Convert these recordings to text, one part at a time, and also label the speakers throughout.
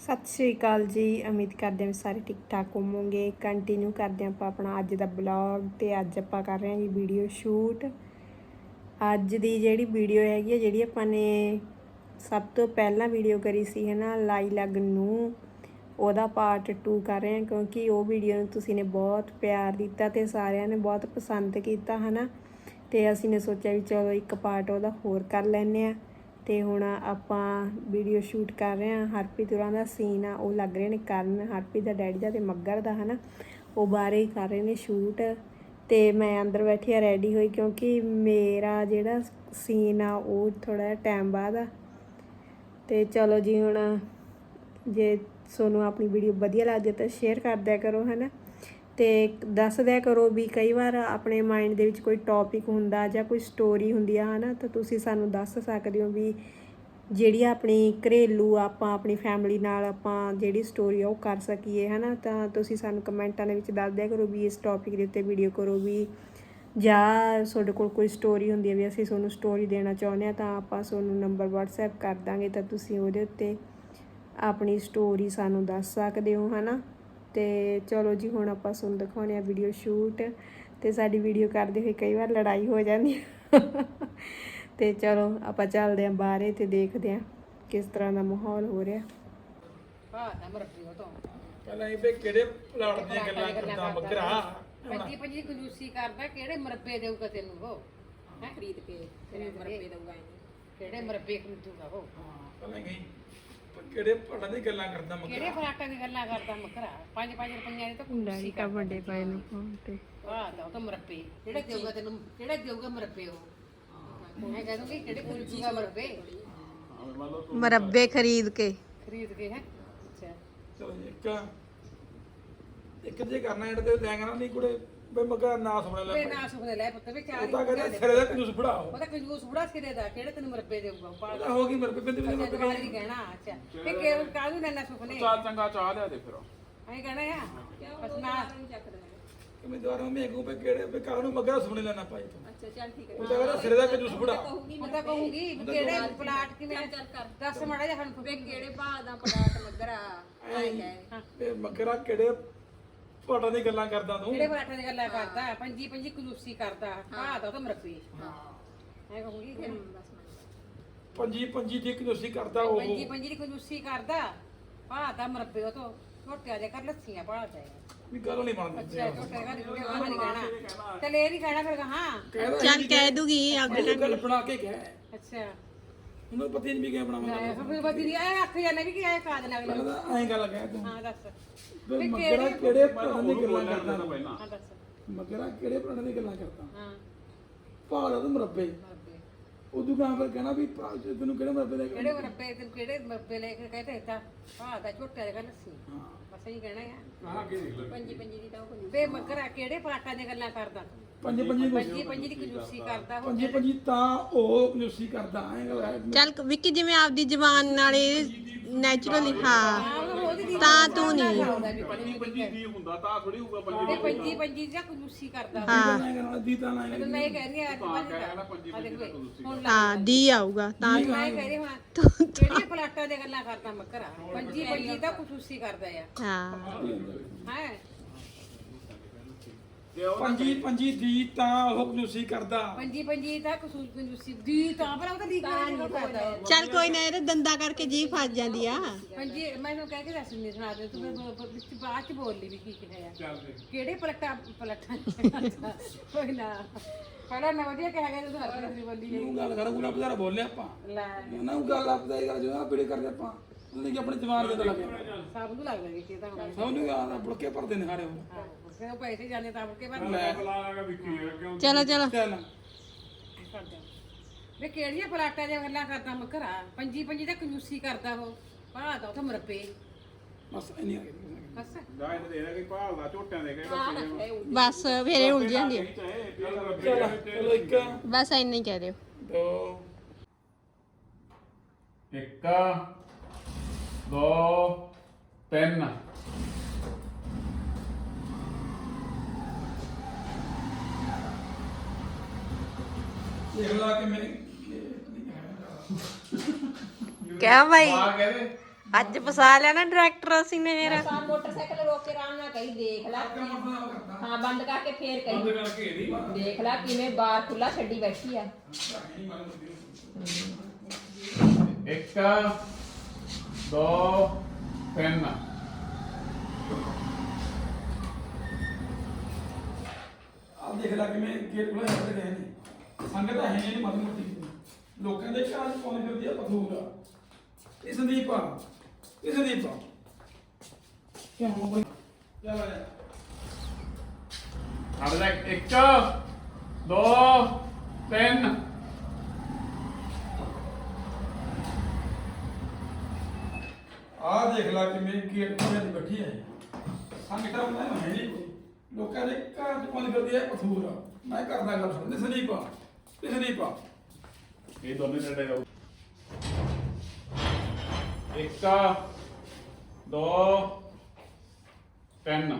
Speaker 1: ਸਤਿ ਸ਼੍ਰੀ ਅਕਾਲ ਜੀ। ਉਮੀਦ ਕਰਦੇ ਹਾਂ ਵੀ ਸਾਰੇ ਠੀਕ ਠਾਕ ਹੋਵੋਗੇ। ਕੰਟੀਨਿਊ ਕਰਦੇ ਹਾਂ ਆਪਾਂ ਆਪਣਾ ਅੱਜ ਦਾ ਬਲੌਗ ਤੇ ਅੱਜ ਆਪਾਂ ਕਰ ਰਹੇ ਹਾਂ ਜੀ ਵੀਡੀਓ ਸ਼ੂਟ ਅੱਜ ਦੀ ਜਿਹੜੀ ਵੀਡੀਓ ਹੈਗੀ ਹੈ ਜਿਹੜੀ ਆਪਾਂ ਨੇ ਸਭ ਤੋਂ ਪਹਿਲਾਂ ਵੀਡੀਓ ਕਰੀ ਸੀ ਹੈ ਨਾ ਲਾਈ ਲਗ ਨੂੰ, ਉਹਦਾ ਪਾਰਟ 2 ਕਰ ਰਹੇ ਹਾਂ ਕਿਉਂਕਿ ਉਹ ਵੀਡੀਓ ਨੂੰ ਤੁਸੀਂ ਨੇ ਬਹੁਤ ਪਿਆਰ ਦਿੱਤਾ ਤੇ ਸਾਰਿਆਂ ਨੇ ਬਹੁਤ ਪਸੰਦ ਕੀਤਾ ਹੈ ਨਾ ਤੇ ਅਸੀਂ ਨੇ ਸੋਚਿਆ ਵੀ ਚਲੋ ਇੱਕ ਪਾਰਟ ਉਹਦਾ ਹੋਰ ਕਰ ਲੈਨੇ ਆ ਤੇ ਹੁਣ ਆਪਾਂ ਵੀਡੀਓ ਸ਼ੂਟ ਕਰ ਰਹੇ ਹਾਂ। ਹਰਪ੍ਰੀਤ ਹੋਰਾਂ ਦਾ ਸੀਨ ਆ, ਉਹ ਲੱਗ ਰਹੇ ਨੇ ਕਰਨ। ਹਰਪ੍ਰੀਤ ਦਾ ਡੈਡੀ ਦਾ ਤੇ ਮੱਗਰ ਦਾ, ਹਨਾ? ਉਹ ਬਾਹਰੇ ਹੀ ਕਰ ਰਹੇ ਨੇ ਸ਼ੂਟ ਤੇ ਮੈਂ ਅੰਦਰ ਬੈਠੀ ਆ ਰੈਡੀ ਹੋਈ, ਕਿਉਂਕਿ ਮੇਰਾ ਜਿਹੜਾ ਸੀਨ ਆ, ਉਹ ਥੋੜਾ ਟਾਈਮ ਬਾਅਦ ਆ। ਤੇ ਚਲੋ ਜੀ, ਹੁਣ ਜੇ ਤੁਹਾਨੂੰ ਆਪਣੀ ਵੀਡੀਓ ਵਧੀਆ ਲੱਗਦੀ ਤਾਂ ਸ਼ੇਅਰ ਕਰ ਦਿਆ ਕਰੋ, ਹਨਾ? ਤੇ ਦੱਸ ਦਿਆ ਕਰੋ ਵੀ ਕਈ ਵਾਰ ਆਪਣੇ ਮਾਈਂਡ ਦੇ ਵਿੱਚ ਕੋਈ ਟੌਪਿਕ ਹੁੰਦਾ ਜਾਂ ਕੋਈ ਸਟੋਰੀ ਹੁੰਦੀ ਆ, ਹਨਾ? ਤਾਂ ਤੁਸੀਂ ਸਾਨੂੰ ਦੱਸ ਸਕਦੇ ਹੋ ਵੀ ਜਿਹੜੀ ਆਪਣੀ ਘਰੇਲੂ ਆਪਾਂ ਆਪਣੀ ਫੈਮਿਲੀ ਨਾਲ ਆਪਾਂ ਜਿਹੜੀ ਸਟੋਰੀ ਆ ਉਹ ਕਰ ਸਕੀਏ, ਹਨਾ? ਤਾਂ ਤੁਸੀਂ ਸਾਨੂੰ ਕਮੈਂਟਾਂ ਦੇ ਵਿੱਚ ਦੱਸ ਦਿਆ ਕਰੋ ਵੀ ਇਸ ਟੌਪਿਕ ਦੇ ਉੱਤੇ ਵੀਡੀਓ ਕਰੋ ਵੀ ਜਾਂ ਤੁਹਾਡੇ ਕੋਲ ਕੋਈ ਸਟੋਰੀ ਹੁੰਦੀ ਹੈ ਵੀ ਅਸੀਂ ਤੁਹਾਨੂੰ ਸਟੋਰੀ ਦੇਣਾ ਚਾਹੁੰਦੇ ਆ, ਤਾਂ ਆਪਾਂ ਤੁਹਾਨੂੰ ਨੰਬਰ WhatsApp ਕਰ ਦਾਂਗੇ ਤਾਂ ਤੁਸੀਂ ਉਹਦੇ ਉੱਤੇ ਆਪਣੀ ਸਟੋਰੀ ਸਾਨੂੰ ਦੱਸ ਸਕਦੇ ਹੋ, ਹਨਾ? ਤੇ ਚਲੋ ਜੀ ਹੁਣ ਆਪਾਂ ਤੁਹਾਨੂੰ ਦਿਖਾਉਂਦੇ ਆ ਵੀਡੀਓ ਸ਼ੂਟ ਤੇ ਸਾਡੀ ਵੀਡੀਓ ਕਰਦੇ ਹੋਏ ਕਈ ਵਾਰ ਲੜਾਈ ਹੋ ਜਾਂਦੀ ਹੈ ਤੇ ਚਲੋ ਆਪਾਂ ਚੱਲਦੇ ਆਂ ਬਾਹਰੇ ਤੇ ਦੇਖਦੇ ਆਂ ਕਿਸ ਤਰ੍ਹਾਂ ਦਾ ਮਾਹੌਲ ਹੋ ਰਿਹਾ।
Speaker 2: ਹਾਂ ਨੰਬਰ ਪ੍ਰਿਓ ਤੋਂ।
Speaker 3: ਪਹਿਲਾਂ ਇਹ ਵੀ ਕਿਹੜੇ ਪਲਾਟ ਦੀਆਂ ਗੱਲਾਂ ਕਰਦਾ ਬੱਕਰਾ?
Speaker 2: ਪੰਜੀ ਪੰਜੀ ਕੰਜੂਸੀ ਕਰਦਾ ਕਿਹੜੇ ਮਰੱਬੇ ਦੇਊਗਾ ਤੈਨੂੰ ਉਹ? ਹੈ? ਖਰੀਦ ਕੇ ਤੇਰੇ ਮਰੱਬੇ ਦੇਊਗਾ ਕਿਹੜੇ ਮਰੱਬੇ ਖਰੀਦੂਗਾ ਉਹ?
Speaker 3: ਹਾਂ ਪਹਿਲਾਂ ਗਈ ਕਿਹੜੇ ਪਲਾਟਾਂ ਦੀਆਂ ਗੱਲਾਂ ਕਰਦਾ
Speaker 2: ਕਿਹੜੇ
Speaker 3: ਬੱਕਰਾ
Speaker 2: ਫਰਾਟਾਂ ਦੀ ਗੱਲਾਂ ਕਰਦਾ ਮਕਰਾ ਪੰਜ ਪੰਜ ਰੁਪਈਆਂ ਦੀ ਤਾਂ ਕੰਜੂਸੀ
Speaker 1: ਤਾਂ ਵੱਡੇ ਪਏ ਨੇ ਫੋਨ ਤੇ।
Speaker 2: ਹਾਂ ਤਾਂ ਉਹ ਤਾਂ ਮਰੱਬੇ ਕਿਹੜੇ ਦੇਊਗਾ ਤੈਨੂੰ ਕਿਹੜੇ ਦੇਊਗਾ ਮਰੱਬੇ ਉਹ? ਮੈਂ ਕਹਿ ਦੂੰਗੀ ਕਿਹੜੇ ਖਰੀਦੂਗਾ ਮਰੱਬੇ
Speaker 1: ਮਰੱਬੇ ਖਰੀਦ ਕੇ।
Speaker 2: ਖਰੀਦ ਕੇ ਹੈ? ਅੱਛਾ।
Speaker 3: ਚਲੋ ਇੱਕ ਇੱਕ ਜੇ ਕਰਨਾ ਐਡ ਤੇ ਤੈਂ ਕਹਿਣਾ ਨਹੀਂ ਕੁੜੇ। ਬਈ ਮੱਕਰਾ ਨਾ ਸੁਣ ਲੈ
Speaker 2: ਵੇ ਨਾ ਸੁਖਦੇ ਲੈ ਪੁੱਤ ਵੀ ਚਾਰ
Speaker 3: ਉਹ ਤਾਂ ਕਹਿੰਦਾ ਸਿਰੇ ਦਾ ਕੰਜੂਸ ਫੜਾਓ।
Speaker 2: ਉਹ ਤਾਂ ਕੰਜੂਸ ਬੁੜਾ ਸਿਰੇ ਦਾ ਕਿਹੜੇ ਤੈਨੂੰ ਮਰੱਬੇ ਦੇਊਗਾ
Speaker 3: ਉਹਦਾ ਹੋ ਗਈ ਮੇਰੇ ਪਿੰਡ ਵਿੱਚ
Speaker 2: ਅੱਛਾ ਦਿਵਾਲੀ ਦੀ। ਕਹਿਣਾ ਅੱਛਾ। ਤੇ ਕਿ ਕਾਹਨੂੰ ਲੈਣਾ ਸੁਪਨੇ
Speaker 4: ਚਾਲ ਚੰਗਾ ਚਾਹ ਲਿਆ ਦੇ ਫਿਰ
Speaker 2: ਐਂ ਕਹਿਣਾ ਆ? ਬਸ ਨਾ।
Speaker 3: ਕਿ ਮੈਂ ਦੁਆਰਾ ਮੈਂ ਕਹੂੰ ਕਿਹੜੇ ਵੀ ਕਾਹਨੂੰ ਮੱਕਰਾ ਸੁਣ ਲੈਣਾ ਪਾਈ ਤੂੰ। ਅੱਛਾ ਚੱਲ ਠੀਕ ਹੈ। ਉਹ ਤਾਂ ਕਹਿੰਦਾ ਸਿਰੇ ਦਾ ਕੰਜੂਸ ਫੜਾ
Speaker 2: ਮੈਂ ਤਾਂ ਕਹੂੰਗੀ ਕਿਹੜੇ ਪਲਾਟ ਕਿਵੇਂ ਦੱਸ ਮਾੜਾ ਜਿਹਾ ਸਾਨੂੰ ਵੇ ਕਿਹੜੇ
Speaker 5: ਭਾਅ ਦਾ ਪਲਾਟ ਮਗਰਾ
Speaker 3: ਤੇ ਮੱਕਰਾ ਕਿਹੜੇ ਪਲਾਟਾਂ ਦੀਆਂ ਗੱਲਾਂ ਕਰਦਾ ਤੂੰ?
Speaker 2: ਕਿਹੜੇ ਪਲਾਟਾਂ ਦੀ ਗੱਲਾਂ ਕਰਦਾ? ਪੰਜੀ ਪੰਜੀ ਕਲੂਸੀ ਕਰਦਾ। ਹਾਂ। ਦਾ ਤਾਂ ਮਰਪੀ ਐਂ ਕਹੂੰਗੀ ਕਿ
Speaker 3: ਪੰਜੀ ਪੰਜੀ ਦੀ ਕਰਦਾ ਉਹ।
Speaker 2: ਪੰਜੀ ਪੰਜੀ ਦੀ ਕਲੂਸੀ ਕਰਦਾ। ਹਾਂ ਦਾ ਮਰਪੇ ਉਹ ਤੋਂ। ਛੋਟਿਆ ਜਿਹਾ ਕਰ ਲੱਸੀਆਂ ਪਾ ਜਾਏ
Speaker 3: ਵੀ ਗੱਲ ਨਹੀਂ ਮੰਨਦੀ
Speaker 2: ਅੱਛਾ ਛੋਟੇ ਘਰ ਨਹੀਂ ਕਹਿਣਾ। ਚੱਲ ਇਹ ਨਹੀਂ ਕਹਿਣਾ ਫਿਰ ਹਾਂ।
Speaker 1: ਚੱਲ ਕਹਿ ਦੂਗੀ
Speaker 3: ਇਹ ਗੱਲ ਬਣਾ ਕੇ ਕਹਿ।
Speaker 2: ਅੱਛਾ।
Speaker 3: ਉਹਨੂੰ ਪਤਾ ਹੀ ਨਹੀਂ ਵੀ ਕਿਵੇਂ ਬਣਾਵਾਂਗਾ
Speaker 2: ਮੈਂ ਫਿਰ ਬਦੀ ਆਏ ਅੱਖ ਜਾਨੇ ਵੀ ਕੀ ਆਏ ਕਾਜ ਲੱਗ ਲੈ
Speaker 3: ਕਹਿੰਦਾ ਐਂ ਗੱਲ ਕਹਿ ਤੂੰ।
Speaker 2: ਹਾਂ ਦੱਸ।
Speaker 3: ਵੀ ਮਗਰਾ ਕਿਹੜੇ ਪਲਾਟਾਂ ਦੀਆਂ ਗੱਲਾਂ ਕਰਦਾ?
Speaker 4: ਤਾਂ ਪਹਿਲਾਂ।
Speaker 2: ਹਾਂ ਦੱਸ।
Speaker 3: ਮਗਰਾ ਕਿਹੜੇ ਪਲਾਟਾਂ ਦੀਆਂ ਗੱਲਾਂ ਕਰਦਾ?
Speaker 2: ਹਾਂ।
Speaker 3: ਭਾਅ ਦਾ ਮਰੱਬੇ। ਉਦੋਂ ਕਹਾਂ ਫਿਰ ਕਹਿਣਾ ਵੀ ਭਾ ਤੈਨੂੰ ਕਿਹੜੇ ਮਰੱਬੇ ਦਾ
Speaker 2: ਕਿਹੜੇ ਮਰਪੇ ਤੈਨੂੰ ਕਿਹੜੇ ਮਰਪੇ ਲੈ ਕੇ ਕਹਤੇ ਦਿੱਤਾ? ਹਾਂ ਦਾ ਛੋਟਿਆ ਜਿਹਾ ਲੱਸੀ। ਬਸ ਇਹੀ ਕਹਿਣਾ ਆ।
Speaker 5: ਪੰਜੀ ਪੰਜੀ ਦੀ ਤਾਂ ਉਹ
Speaker 2: ਵੇ ਮਗਰਾ ਕਿਹੜੇ ਪਲਾਟਾਂ ਦੀਆਂ ਗੱਲਾਂ ਕਰਦਾ
Speaker 3: ਪੰਜ ਪੰਜੀ
Speaker 2: ਪੰਜੀ ਪੰਜੀ ਦੀ ਕੰਜੂਸੀ ਕਰਦਾ
Speaker 3: ਪੰਜੀ ਪੰਜੀ ਤਾਂ ਉਹ ਕੰਜੂਸੀ ਕਰਦਾ ਐਂ
Speaker 1: ਚੱਲ ਵਿੱਕੀ ਜਿਵੇਂ ਆਪਦੀ ਜ਼ਬਾਨ ਨਾਲ ਨੈਚੁਰਲੀ ਹਾਂ ਤਾਂ ਤੂੰ ਨਹੀਂ।
Speaker 4: ਪੰਜੀ ਪੰਜੀ ਦੀ ਹੁੰਦਾ ਤਾਂ ਥੋੜੀ ਹੋਊਗਾ ਪੰਜੀ
Speaker 2: ਤੇ ਪੰਜੀ ਪੰਜੀ ਦੀ ਕੰਜੂਸੀ ਕਰਦਾ
Speaker 1: ਹਾਂ।
Speaker 3: ਦੀ ਤਾਂ ਨਾ
Speaker 2: ਤੇ ਮੈਂ ਇਹ ਕਹਿ ਰਹੀ ਆ ਪੰਜ
Speaker 4: ਪੰਜੀ ਦੀ
Speaker 1: ਹਾਂ ਦੀ ਆਊਗਾ ਤਾਂ
Speaker 2: ਮੈਂ ਕਹਿ ਰਹੀ ਹਾਂ ਕਿਹੜੀਆਂ ਪਲਾਟਾਂ ਦੀਆਂ ਗੱਲਾਂ ਕਰਦਾ ਮੱਕਰਾ ਪੰਜੀ ਪੰਜੀ ਦਾ ਕੰਜੂਸੀ ਕਰਦਾ ਆ।
Speaker 1: ਹਾਂ।
Speaker 2: ਹੈ?
Speaker 3: ਪੰਜੀ ਪੰਜੀ ਦੀ ਤਾਂ ਉਹ ਕੰਜੂਸੀ ਕਰਦਾ।
Speaker 2: ਪੰਜੀ ਪੰਜੀ ਦਾ ਕਸੂਰ ਕੰਜੂਸੀ ਦੀ ਤਾਂ ਪਰ ਉਹ ਤਾਂ ਦੀ ਨਹੀਂ ਕਰਦਾ।
Speaker 1: ਚੱਲ ਕੋਈ ਨਾ ਇਹਦੇ ਦੰਦਾ ਕਰਕੇ ਜੀ ਫਸ ਜਾਂਦੀ ਆ।
Speaker 2: ਪੰਜੀ ਮੈਨੂੰ ਕਹਿ ਕੇ ਦੱਸ ਨਹੀਂ ਸੁਣਾ ਦੇ ਤੂੰ ਫਿਰ ਬ- ਬ- ਵਿੱਚ ਬਾਅਦ ਚ ਬੋਲ ਲਈ ਵੀ ਕੀ ਕਿਹਾ ਆ। ਕਿਹੜੇ ਪਲਟਾ ਪਲਟਾ ਕੋਈ ਨਾ। ਪਹਿਲਾਂ ਨਾ ਵਧੀਆ ਕਿਹਾ ਗਿਆ ਤੂੰ ਹਰ ਦੀ ਬੋਲੀ
Speaker 3: ਉਹ ਗੱਲ ਕਰ ਉਹਨਾਂ ਬਜ਼ਾਰ ਬੋਲੇ ਆਪਾਂ।
Speaker 2: ਲੈ।
Speaker 3: ਨਾ ਉਹ ਗੱਲ ਆਪਦਾ ਇਹ ਗੱਲ ਜਦੋਂ ਪੀੜੇ ਕਰਦੇ ਆਪਾਂ। ਉਹਨੇ ਕਿ ਆਪਣੇ ਜਵਾਨ ਦੇ ਤਾਂ ਲੱਗੇ
Speaker 2: ਸਭ ਨੂੰ ਲੱਗਦਾ ਵੀ ਕਿ ਤਾਂ ਹੁਣ
Speaker 3: ਸਭ ਨੂੰ ਆ ਬੁਲਕੇ ਭਰਦੇ ਨੇ ਹਾਰੇ ਉਹ
Speaker 2: ਉਹ ਪੈਸੇ ਜਾਣੇ ਤਾਂ ਕੇ ਬਾਅਦ
Speaker 4: ਲਾਗਾ ਵਿੱਕੀ ਕਿਉਂ
Speaker 1: ਚਲੋ ਚਲੋ।
Speaker 3: ਚੱਲ।
Speaker 2: ਵੇ ਕਿਹੜੀਆਂ ਪਲਾਟਾਂ ਦੀਆਂ ਗੱਲਾਂ ਕਰਦਾ ਮੱਕਰਾ ਪੰਜੀ ਪੰਜੀ ਦਾ ਕੰਜੂਸੀ ਕਰਦਾ ਉਹ। ਬਾਹਰ ਦਾ ਉਹ ਮਰਪੇ
Speaker 3: ਬਸ ਇੰਨੀ ਆ ਗਈ।
Speaker 2: ਬਸ।
Speaker 4: ਦਾ ਇਹਨੇ ਦੇਣਾ ਕਿ ਭਾਲ ਦਾ ਝੋਟਿਆਂ ਦੇ ਕੇ ਬੱਚੇ
Speaker 1: ਬਸ ਫਿਰ ਇਹ ਉਲਝ ਜਾਂਦੀ
Speaker 3: ਚਲੋ ਇੱਕ।
Speaker 1: ਬਸ ਇੰਨਾ ਹੀ ਕਹਿ ਦਿਓ।
Speaker 3: ਦੋ।
Speaker 4: ਇੱਕ। ਦੋ ਤਿੰਨ।
Speaker 3: ਦੇਖ ਲਾ ਕਿ ਮੈਂ
Speaker 1: ਕਿਆ ਭਾਈ
Speaker 4: ਆ ਕਹਦੇ
Speaker 5: ਅੱਜ ਫਸਾ ਲਿਆ ਨਾ ਡਾਇਰੈਕਟਰ ਅਸੀਂ ਨੇ ਯਾਰ
Speaker 6: ਤਾਂ ਮੋਟਰਸਾਈਕਲ ਰੋਕ ਕੇ ਆਰਾਮ ਨਾਲ ਕਹੀ ਦੇਖ ਲੈ। ਹਾਂ ਬੰਦ ਕਰਕੇ ਫੇਰ ਕਹੀ।
Speaker 4: ਬੰਦ ਕਰਕੇ ਇਹਦੀ
Speaker 6: ਦੇਖ ਲੈ ਕਿਵੇਂ ਬਾਰ ਖੁੱਲਾ ਛੱਡੀ ਬੈਠੀ ਆ।
Speaker 4: ਇੱਕ। ਦੋ ਤਿੰਨ
Speaker 3: ਆ ਦੇਖ ਲੈ ਕਿਵੇਂ ਗੇਟ ਖੁੱਲਾ ਛੱਡ ਗਏ ਨੇ ਸੰਗਤ ਹੈ ਨਹੀਂ ਮਤ ਮੁੱਟੀ ਲੋਕਾਂ ਦੇ ਘਰਾਂ ਚ ਪਾਉਣੀ ਫਿਰਦੀ ਆ ਪਥੂਰਾ ਇਹ ਸੰਦੀਪ ਆ ਇਹ ਸੰਦੀਪ ਆ ਕਿਉਂ ਹੋ ਗਈ ਚੱਲ ਆ ਜਾ
Speaker 4: ਛੱਡ ਲੈ ਇੱਕ ਦੋ ਤਿੰਨ
Speaker 3: ਆ ਦੇਖ ਲੈ ਕਿਵੇਂ ਖੁੱਲੇ ਦੀ ਬੈਠੀ ਹੈ ਸੰਗਤਾਂ ਮੈਂ ਹੈ ਨਹੀਂ ਕੋਈ। ਲੋਕਾਂ ਦੇ ਘਰਾਂ ਚ ਪਾਉਣੀ ਫਿਰਦੀ ਆ ਪਥੂਰਾ ਮੈਂ ਕਰਦਾ ਗੱਲ ਸੁਣ ਇਹ ਸੰਦੀਪ ਆ ਇਹ ਸੰਦੀਪ ਆ
Speaker 4: ਇਹ ਦੋਨੇ ਨੇੜੇ ਰਹੋ ਇੱਕ ਦੋ ਤਿੰਨ।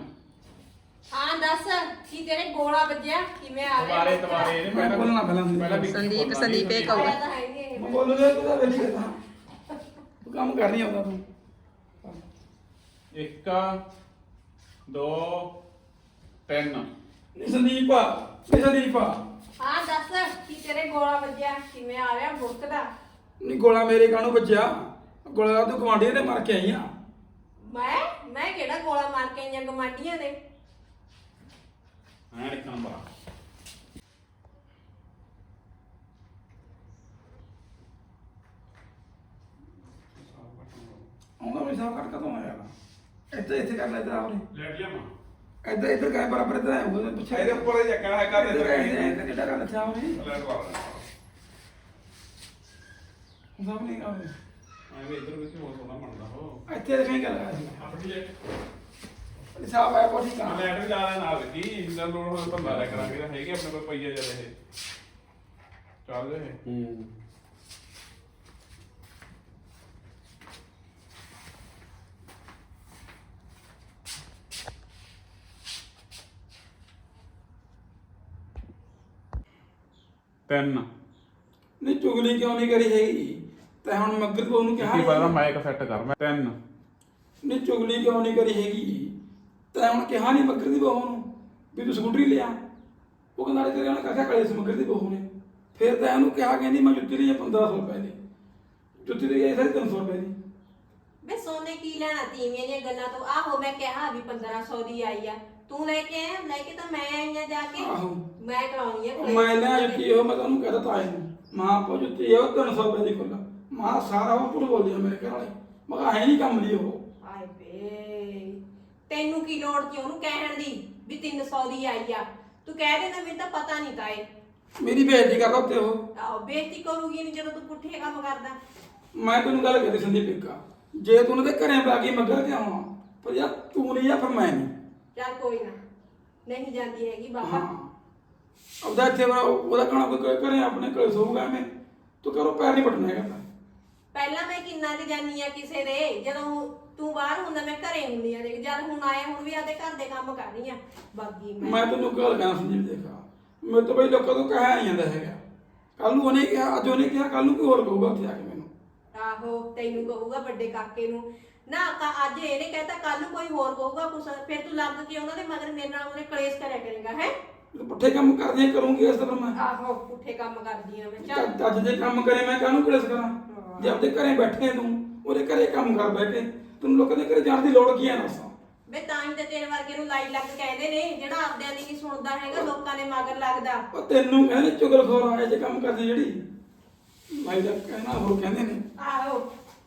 Speaker 6: ਹਾਂ ਦੱਸ ਕੀ ਤੇਰੇ ਗੋਲਾ ਵੱਜਿਆ? ਕਿਵੇਂ ਆ ਰਿਹਾ?
Speaker 4: ਦੁਬਾਰੇ ਦੁਬਾਰੇ ਇਹਨੇ
Speaker 3: ਮੈਂ ਬੋਲਣਾ ਪਹਿਲਾਂ।
Speaker 4: ਪਹਿਲਾਂ ਵਿੱਕੀ
Speaker 5: ਸੰਦੀਪ ਸੰਦੀਪ ਇਹ। ਕਹੂਗਾ
Speaker 6: ਆਇਆ ਤਾਂ ਹੈ ਨਹੀਂ ਇਹ।
Speaker 3: ਮੈਂ ਬੋਲੂਗਾ ਤੂੰ ਤਾਂ ਵੇਲੀ ਕਰਦਾ ਤੂੰ ਕੰਮ ਕਰ ਨਹੀਂ ਆਉਂਦਾ ਤੂੰ।
Speaker 4: ਇੱਕ ਦੋ ਤਿੰਨ।
Speaker 3: ਨਹੀਂ ਸੰਦੀਪ ਆ ਇਹ ਸੰਦੀਪ। ਆ
Speaker 6: ਹਾਂ ਦੱਸ ਕੀ ਤੇਰੇ ਗੋਲਾ ਵੱਜਿਆ? ਕਿਵੇਂ ਆ ਰਿਹਾ ਬੁਰਕਦਾ
Speaker 3: ਨਹੀਂ ਗੋਲਾ ਮੇਰੇ ਕਾਹਨੂੰ ਵੱਜਿਆ? ਗੋਲਾ ਤੂੰ ਗਵਾਂਢੀ ਨੇ ਮਾਰ ਕੇ ਆਈ ਆ।
Speaker 6: ਮੈਂ? ਮੈਂ ਕਿਹੜਾ ਗੋਲਾ ਮਾਰ ਕੇ ਆਈਆਂ ਗਮਾਂਡੀਆਂ ਨੇ
Speaker 4: ਹਾਂ ਇੱਕ ਨੰਬਰ
Speaker 3: ਆਉਂਦਾ ਮੈਂ ਸਾਹ ਕੱਟ ਕਦੋਂ ਆਇਆ ਇੱਥੇ ਇੱਥੇ ਕਰ ਲੈ ਤੇਰਾ ਉਹਨੇ
Speaker 4: ਲੈ ਲਿਆ ਮਾਂ
Speaker 3: ਇੱਧਰ ਇੱਧਰ ਕਰ ਬਰਾਬਰ ਇੱਧਰ ਆਇਆ ਉਹਦੇ ਪਿੱਛੇ
Speaker 4: ਇਹਦੇ ਉੱਪਰ ਇਹ ਚੱਕਣਾ ਹੈ ਕਰ
Speaker 3: ਇੱਧਰ ਇੱਧਰ ਕਿੱਡਾ ਕਰ ਲਿਆ ਉਹਨੇ
Speaker 4: ਲੈ ਦਵਾ
Speaker 3: ਸਭ ਨਹੀਂ ਆਉਂਦੇ
Speaker 4: ਮੈਂ ਵੀ ਇਧਰ ਵਿੱਚ ਹੋਰ ਸੋਨਾ ਬਣਦਾ ਹੋ
Speaker 3: ਇੱਥੇ ਦੇਖਾਂ ਕਰ ਰਿਹਾ ਸੀ
Speaker 4: ਆਪਣੀ ਲੈਟ
Speaker 3: ਸਾਹ ਆਇਆ ਬਹੁਤ ਠੀਕ ਆ
Speaker 4: ਲੈਟ ਵੀ ਲਾ ਲੈ ਨਾਲ ਕੀ ਇੰਦਾ ਲੋੜ ਹੋਵੇ ਭੰਦਾ ਲੈ ਕਰਾਂਗੇ। ਹੈਗੇ ਆਪਣੇ ਕੋਲ ਪਈਆ ਜਦ ਇਹ। ਚੱਲ ਇਹ।
Speaker 3: ਹੂੰ।
Speaker 4: ਤਿੰਨ।
Speaker 3: ਨਹੀਂ ਚੁਗਲੀ ਕਿਉਂ ਨਹੀਂ ਕਰੀ ਹੈਗੀ? ਤੇ ਹੁਣ ਮੱਗਰ ਤੋਂ ਉਹਨੂੰ ਕਿਹਾ
Speaker 4: ਕੀ ਪਤਾ
Speaker 3: ਨਹੀਂ
Speaker 4: ਮਾਈਕ ਸੈੱਟ ਕਰ ਮੈਂ ਤਿੰਨ।
Speaker 3: ਨਹੀਂ ਚੁਗਲੀ ਕਿਉਂ ਨਹੀਂ ਕਰੀ ਹੈਗੀ? ਤੇ ਹੁਣ ਕਿਹਾ ਨਹੀਂ ਮੱਗਰ ਦੀ ਬਹੂ ਨੂੰ ਵੀ ਤੂੰ ਸਕੂਟਰੀ ਲਿਆ। ਉਹ ਕਹਿੰਦਾ ਤੇਰੇ ਨਾਲ ਕਾਕਾ ਕਲੇ ਸੀ ਮੱਗਰ ਦੀ ਬਹੂ ਨੇ? ਫਿਰ ਤਾਂ ਇਹਨੂੰ ਕਿਹਾ ਕਹਿੰਦੀ ਮੈਂ ਜੁੱਤੀ ਲਈ ਹੈ 1500 ਰੁਪਏ ਦੀ। ਜੁੱਤੀ ਲਈ ਹੈ 300 ਰੁਪਏ ਦੀ।
Speaker 6: ਵੇ ਸੋਨੇ ਕੀ ਲੈਣਾ ਤੀਵੀਆਂ ਦੀਆਂ ਗੱਲਾਂ ਤੋਂ? ਆਹੋ ਮੈਂ ਕਿਹਾ ਵੀ 1500 ਦੀ ਆਈ ਆ। ਤੂੰ ਲੈ ਕੇ ਆਇਆ? ਲੈ ਕੇ ਤਾਂ ਮੈਂ ਆਈ ਆ ਜਾ ਕੇ।
Speaker 3: ਆਹੋ।
Speaker 6: ਮੈਂ ਕਰਾਉਣੀ ਆ
Speaker 3: ਉਹ ਮੈਂ ਲਿਆ ਜੁੱਤੀ ਉਹ ਮੈਂ ਤੁਹਾਨੂੰ ਕਹਦਾ ਤਾਂ ਮਾਂ ਪੋ ਜੁੱਤੀ ਉਹ 300 ਰੁਪਏ ਦੀ ਖੁੱਲਾ ਮਾਂ ਸਾਰਾ ਉਹ ਪੁੱਟ ਬੋਲਦੀ ਆ ਮੇਰੇ ਘਰ ਵਾਲੇ। ਮੈਂ ਕਿਹਾ ਹੈ ਨਹੀਂ ਕੰਮ ਦੀ ਉਹ।
Speaker 6: ਆਏ ਬੇ ਤੈਨੂੰ ਕੀ ਲੋੜ ਸੀ ਉਹਨੂੰ ਕਹਿਣ ਦੀ ਵੀ 300 ਦੀ ਆਈ ਆ? ਤੂੰ ਕਹਿ ਦੇਣਾ ਮੈਨੂੰ ਤਾਂ ਪਤਾ ਨਹੀਂ ਤਾਏ।
Speaker 3: ਮੇਰੀ ਬੇਇੱਜ਼ਤੀ ਕਰਦਾ ਉੱਤੇ ਉਹ।
Speaker 6: ਆਹੋ ਬੇਇੱਜ਼ਤੀ ਕਰੂਗੀ ਨਹੀਂ ਜਦੋਂ ਤੂੰ ਪੁੱਠੇ ਕੰਮ ਕਰਦਾ।
Speaker 3: ਮੈਂ ਤੈਨੂੰ ਗੱਲ ਕਰੀ ਸੰਦੀਪ ਇੱਕਾ। ਜੇ ਤੂੰ ਉਹਦੇ ਘਰੇ ਕੇ ਮੱਗਰ ਤੇ ਆਵਾਂ ਪਰ ਯਾਰ ਤੂੰ ਨਹੀਂ ਜਾਂ ਫਿਰ ਮੈਂ ਨਹੀਂ
Speaker 6: ਚੱਲ ਕੋਈ ਨਾ ਨਹੀਂ ਜਾਂਦੀ ਹੈਗੀ ਬਾਬਾ।
Speaker 3: ਉਹਦਾ ਇੱਥੇ ਵਾ- ਉਹਦਾ ਕਹਣਾ ਕੋਈ ਘਰੇ ਆਪਣੇ ਕੋਲ ਸੋਊਗਾ ਮੈਂ। ਤੂੰ ਕਰੋ ਪੈਰ ਨਹੀਂ ਪਟਣਾ ਹੈਗਾ।
Speaker 6: ਪਹਿਲਾਂ ਮੈਂ ਕਿੰਨਾ ਕੁ ਜਾਨੀ ਆ ਕਿਸੇ ਦੇ ਜਦੋਂ ਤੂੰ ਬਾਹਰ ਹੁੰਦਾ ਮੈਂ ਘਰੇ ਹੁੰਦੀ ਆ ਦੇਖ ਜਦ ਹੁਣ ਆਇਆ ਹੁਣ ਵੀ ਆਦੇ ਘਰ ਦੇ ਕੰਮ ਕਰ ਰਹੀ ਆ। ਬਾਗੀ ਮੈਂ
Speaker 3: ਮੈਂ ਤੈਨੂੰ ਗੱਲ ਕਹਾਂ ਸੰਦੀਪ ਦੇਖਾ। ਮੈਂ ਤਾਂ ਬਈ ਲੋਕਾਂ ਤੋਂ ਕਹਿਆ ਨਹੀਂ ਜਾਂਦਾ ਹੈਗਾ। ਕੱਲ ਨੂੰ ਉਹਨੇ ਕਿਹਾ ਅੱਜ ਉਹਨੇ ਕਿਹਾ ਕੱਲ ਨੂੰ ਕੋਈ ਹੋਰ ਕਹੂਗਾ ਉੱਥੇ ਆ ਕੇ ਮੈਨੂੰ।
Speaker 6: ਆਹੋ ਤੈਨੂੰ ਕਹੂਗਾ ਵੱਡੇ ਕਾਕੇ ਨੂੰ। ਨਾ ਤਾਂ ਅੱਜ ਇਹਨੇ ਕਹਿਤਾ ਕੱਲ ਨੂੰ ਕੋਈ ਹੋਰ ਕਹੂਗਾ ਕੁਛ ਫਿਰ ਤੂੰ ਲੱਗ ਕੇ ਉਹਨਾਂ ਦੇ ਮਗਰ ਮੇਰੇ ਨਾਲ ਉਹਨੇ ਕਲੇਸ਼ ਕਰਿਆ ਕਰੇਗਾ ਹੈ?
Speaker 3: ਪੁੱਠੇ ਕੰਮ ਕਰਦੀਆਂ ਕਰੂੰਗੀ ਇਸ ਤਰ੍ਹਾਂ ਮੈਂ।
Speaker 6: ਆਹੋ ਪੁੱਠੇ ਕੰਮ ਕਰਦੀ ਆ ਮੈਂ ਚੱਲ।
Speaker 3: ਚੱਲ ਅੱਜ ਦੇ ਕੰਮ ਕਰੇ ਮੈਂ ਕਾਹਨੂੰ ਕਲੇਸ਼ ਕਰਾਂ? ਜੇ ਆਪਦੇ ਘਰੇ ਬੈਠੇ ਤੂੰ ਉਹਦੇ ਘਰੇ ਕੰਮ ਕਰ ਬੈਠੇ ਤੈਨੂੰ ਲੋਕਾਂ ਦੇ ਘਰੇ ਜਾਣ ਦੀ ਲੋੜ ਕੀ ਹੈ ਦੱਸਾਂ?
Speaker 6: ਵੇ ਤਾਂ ਹੀ ਤੇ ਤੇਰੇ ਵਰਗੇ ਨੂੰ ਲਾਈ ਲੱਗ ਕਹਿੰਦੇ ਨੇ ਜਿਹੜਾ ਆਪਦਿਆਂ ਦੀ ਨਹੀਂ ਸੁਣਦਾ ਹੈਗਾ ਲੋਕਾਂ ਦੇ ਮਗਰ ਲੱਗਦਾ।
Speaker 3: ਉਹ ਤੈਨੂੰ ਕਹਿੰਦੇ ਚੁਗਲਖੋਰ ਆਏ ਜੇ ਕੰਮ ਕਰਦੀ ਜਿਹੜੀ। ਮੈਂ ਤਾਂ ਕਹਿਣਾ ਹੋਰ ਕਹਿੰਦੇ ਨੇ।
Speaker 6: ਆਹੋ।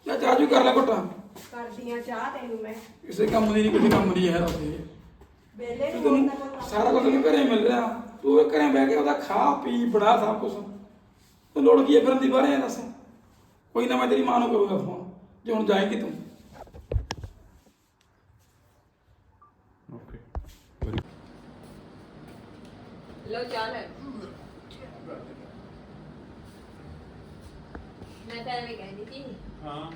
Speaker 3: ਜਾਂ ਚਾਜੂ ਕਰ ਲੈ ਘੁੱਟਾ।
Speaker 6: ਕਰਦੀਆਂ ਚਾਹ ਤੈਨੂੰ ਮੈਂ।
Speaker 3: ਕਿਸੇ ਕੰਮ ਦੀ ਨਹੀਂ ਕਿਸੇ ਕੰਮ ਦੀ ਹੈ ਰੱਬੇ
Speaker 6: ਵੇਲੇ ਨੂੰ
Speaker 3: ਤੈਨੂੰ
Speaker 6: ਹੁੰਦਾ ਕੋਈ ਕੰਮ।
Speaker 3: ਸਾਰਾ ਕੁਝ ਤੈਨੂੰ ਘਰੇ ਮਿਲ ਰਿਹਾ। ਤੂੰ ਉਹ ਘਰੇ ਬਹਿ ਕੇ ਉਹਦਾ ਖਾ ਪੀ ਬਣਾ ਸਭ ਕੁਝ ਤੇ ਲੋੜ ਕੀ ਹੈ ਫਿਰਨ ਦੀ ਬਾਰੇ ਦੱਸ। ਕੋਈ ਨਾ ਮੈਂ ਤੇਰੀ ਮਾਂ ਨੂੰ ਕਰੂੰਗਾ ਫੋਨ ਜੇ ਹੁਣ ਜਾਏਂਗੀ ਤੂੰ।
Speaker 4: ਓਕੇ।
Speaker 6: ਲੋ। ਚੱਲ ਮੈਂ ਤਾਂ ਐਵੇਂ ਕਹਿੰਦੀ ਸੀ।
Speaker 4: ਹਾਂ।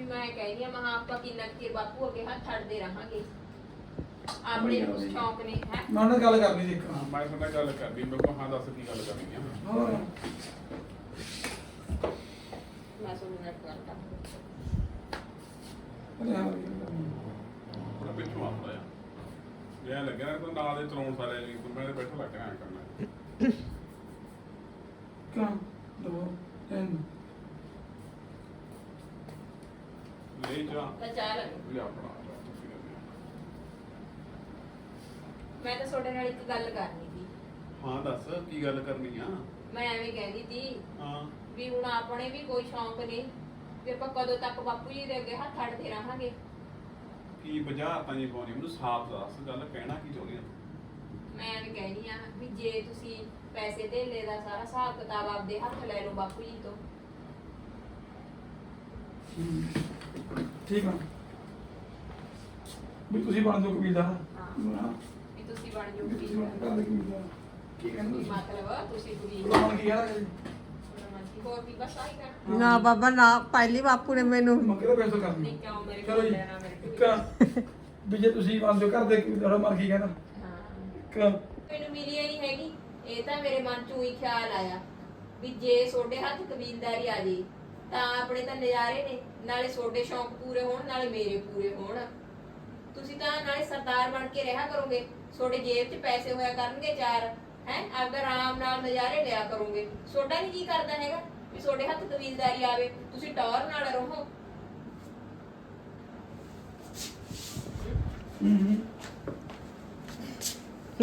Speaker 6: ਵੀ ਮੈਂ ਕਹਿੰਦੀ ਆ ਮਹਾ ਆਪਾਂ ਕਿੰਨਾ ਕੁ ਬਾਪੂ ਅੱਗੇ ਹੱਥ ਛੱਡਦੇ ਰਹਾਂਗੇ। ਆਪਣੇ ਨੂੰ ਕੁਛ ਸ਼ੌਂਕ ਨਹੀਂ ਹੈ?
Speaker 3: ਮੈਂ ਉਹਨਾਂ ਨਾਲ ਗੱਲ ਕਰਨੀ ਦੇਖਾਂ
Speaker 4: ਹਾਂ, ਮੈਂ ਤੁਹਾਡਾ ਗੱਲ ਕਰਦੀ ਮੈਂ ਕਿਹਾ ਹਾਂ ਦੱਸ ਕੀ ਗੱਲ ਕਰਨੀ ਆ।
Speaker 3: ਹੋਰ।
Speaker 6: ਮੈਂ ਤੁਹਾਨੂੰ ਨੈਟ ਕਰਦਾ।
Speaker 4: ਥੋੜਾ ਪਿੱਛੋਂ ਆਉਂਦਾ ਆ। ਲੱਗਿਆ ਨਾ ਤਾਂ ਨਾਲ ਦੇ ਚਲਾਉਣ ਸਾਰੇ ਜੀ ਮੇਰੇ ਬੈਠਾ ਲੱਗ ਰਿਹਾ ਕਰਨਾ
Speaker 3: ਕਿਉਂ ਦੋ ਤਿੰਨ
Speaker 4: ਲੈ ਜਾ
Speaker 5: ਤਾਂ
Speaker 4: ਲਿਆ ਤੁਸੀਂ ਲੈ ਲਿਆ।
Speaker 5: ਮੈਂ ਤਾਂ ਤੁਹਾਡੇ ਨਾਲ ਇੱਕ ਗੱਲ ਕਰਨੀ ਸੀ।
Speaker 4: ਹਾਂ ਦੱਸ ਕੀ ਗੱਲ ਕਰਨੀ ਆ?
Speaker 5: ਮੈਂ ਐਵੇਂ ਕਹਿੰਦੀ ਸੀ
Speaker 4: ਹਾਂ।
Speaker 5: ਵੀ ਹੁਣ ਆਪਣੇ ਵੀ ਕੋਈ ਸ਼ੌਂਕ ਨਹੀਂ ਵੀ ਆਪਾਂ ਕਦੋਂ ਤੱਕ ਬਾਪੂ ਜੀ ਦੇ ਅੱਗੇ ਹੱਥ ਅੜਦੇ ਰਹਾਂਗੇ।
Speaker 4: ਕੀ ਬੁਝਾਰਤਾਂ ਜੀ ਪਾਉਣੀ ਮੈਨੂੰ ਸਾਫ਼ ਦੱਸ ਗੱਲ ਕਹਿਣਾ ਕੀ ਚਾਹੁੰਦੀ ਆ
Speaker 5: ਮੈਂ ਐਵੇਂ ਕਹਿਣੀ ਆ ਵੀ ਜੇ ਤੁਸੀਂ ਪੈਸੇ ਧੇਲੇ ਦਾ ਸਾਰਾ ਹਿਸਾਬ ਕਿਤਾਬ ਆਪਦੇ ਹੱਥ ਲੈ ਲਓ ਬਾਪੂ ਜੀ ਤੋਂ।
Speaker 3: ਠੀਕ ਆ। ਵੀ ਤੁਸੀਂ ਬਣ ਜਾਓ ਕਬੀਲਦਾਰ
Speaker 5: ਹਾਂ। ਵੀ ਤੁਸੀਂ ਬਣ ਜਾਓ
Speaker 3: ਤੁਸੀਂ
Speaker 5: ਵੀ
Speaker 3: ਬਣ ਕਰ ਦੇ। ਕਬੀਲਦਾਰ ਕੀ ਕਹਿੰਦੇ ਤੁਸੀਂ?
Speaker 5: ਮਤਲਬ ਤੁਸੀਂ ਕੁੜੀ
Speaker 3: ਬੁਲਾਉਣ ਕੀ ਕਹਿੰਦਾ ਜੀ।
Speaker 5: ਹੋਰ ਵੀ ਬਸ ਆਈ ਕਰ
Speaker 6: ਨਾ ਬਾਬਾ ਨਾ। ਪਹਿਲੀ ਬਾਪੂ ਨੇ ਮੈਨੂੰ
Speaker 3: ਮੰਗੇ ਦਾ ਪੈਸਾ ਕਰਨੀ।
Speaker 5: ਨਹੀਂ ਕਿਉਂ? ਮੇਰੇ
Speaker 3: ਚਲੋ
Speaker 5: ਕੋਲ
Speaker 3: ਜੀ।
Speaker 5: ਲੈਣਾ ਮੇਰੇ ਕੋਲ
Speaker 3: ਇੱਕ ਵੀ ਜੇ ਤੁਸੀਂ ਬਣ ਜਾਓ ਘਰ ਦੇ ਕਬੀਲਦਾਰ ਮਰ ਕੀ ਕਹਿੰਦਾ
Speaker 5: ਹਾਂ।
Speaker 3: ਇੱਕ
Speaker 5: ਮੈਨੂੰ ਮਿਲੀ ਹੀ ਨਹੀਂ ਹੈਗੀ। ਇਹ ਤਾਂ ਮੇਰੇ ਮਨ ਚ ਉਹੀ ਖਿਆਲ ਆਇਆ। ਵੀ ਜੇ ਤੁਹਾਡੇ ਹੱਥ ਕਬੀਲਦਾਰੀ ਆ ਜੇ ਤਾਂ ਆਪਣੇ ਤਾਂ ਨਜ਼ਾਰੇ ਨੇ। ਨਾਲੇ ਤੁਹਾਡੇ ਸ਼ੌਂਕ ਪੂਰੇ ਹੋਣ ਨਾਲੇ ਮੇਰੇ ਪੂਰੇ ਹੋਣ। ਤੁਸੀਂ ਤਾਂ ਨਾਲੇ ਸਰਦਾਰ ਬਣ ਕੇ ਰਿਹਾ ਕਰੋਗੇ। ਤੁਹਾਡੇ ਜੇਬ 'ਚ ਪੈਸੇ ਹੋਇਆ ਕਰਨਗੇ ਚਾਰ ਹੈ? ਆਪਦਾ ਆਰਾਮ ਨਾਲ ਨਜ਼ਾਰੇ ਲਿਆ ਕਰੋਗੇ। ਤੁਹਾਡਾ ਨਹੀਂ ਕੀ ਕਰਦਾ ਹੈਗਾ? ਵੀ ਤੁਹਾਡੇ ਹੱਥ ਕਬੀਲਦਾਰੀ ਆਵੇ ਤੁਸੀਂ ਟੌਰ ਨਾਲ ਰਹੋ।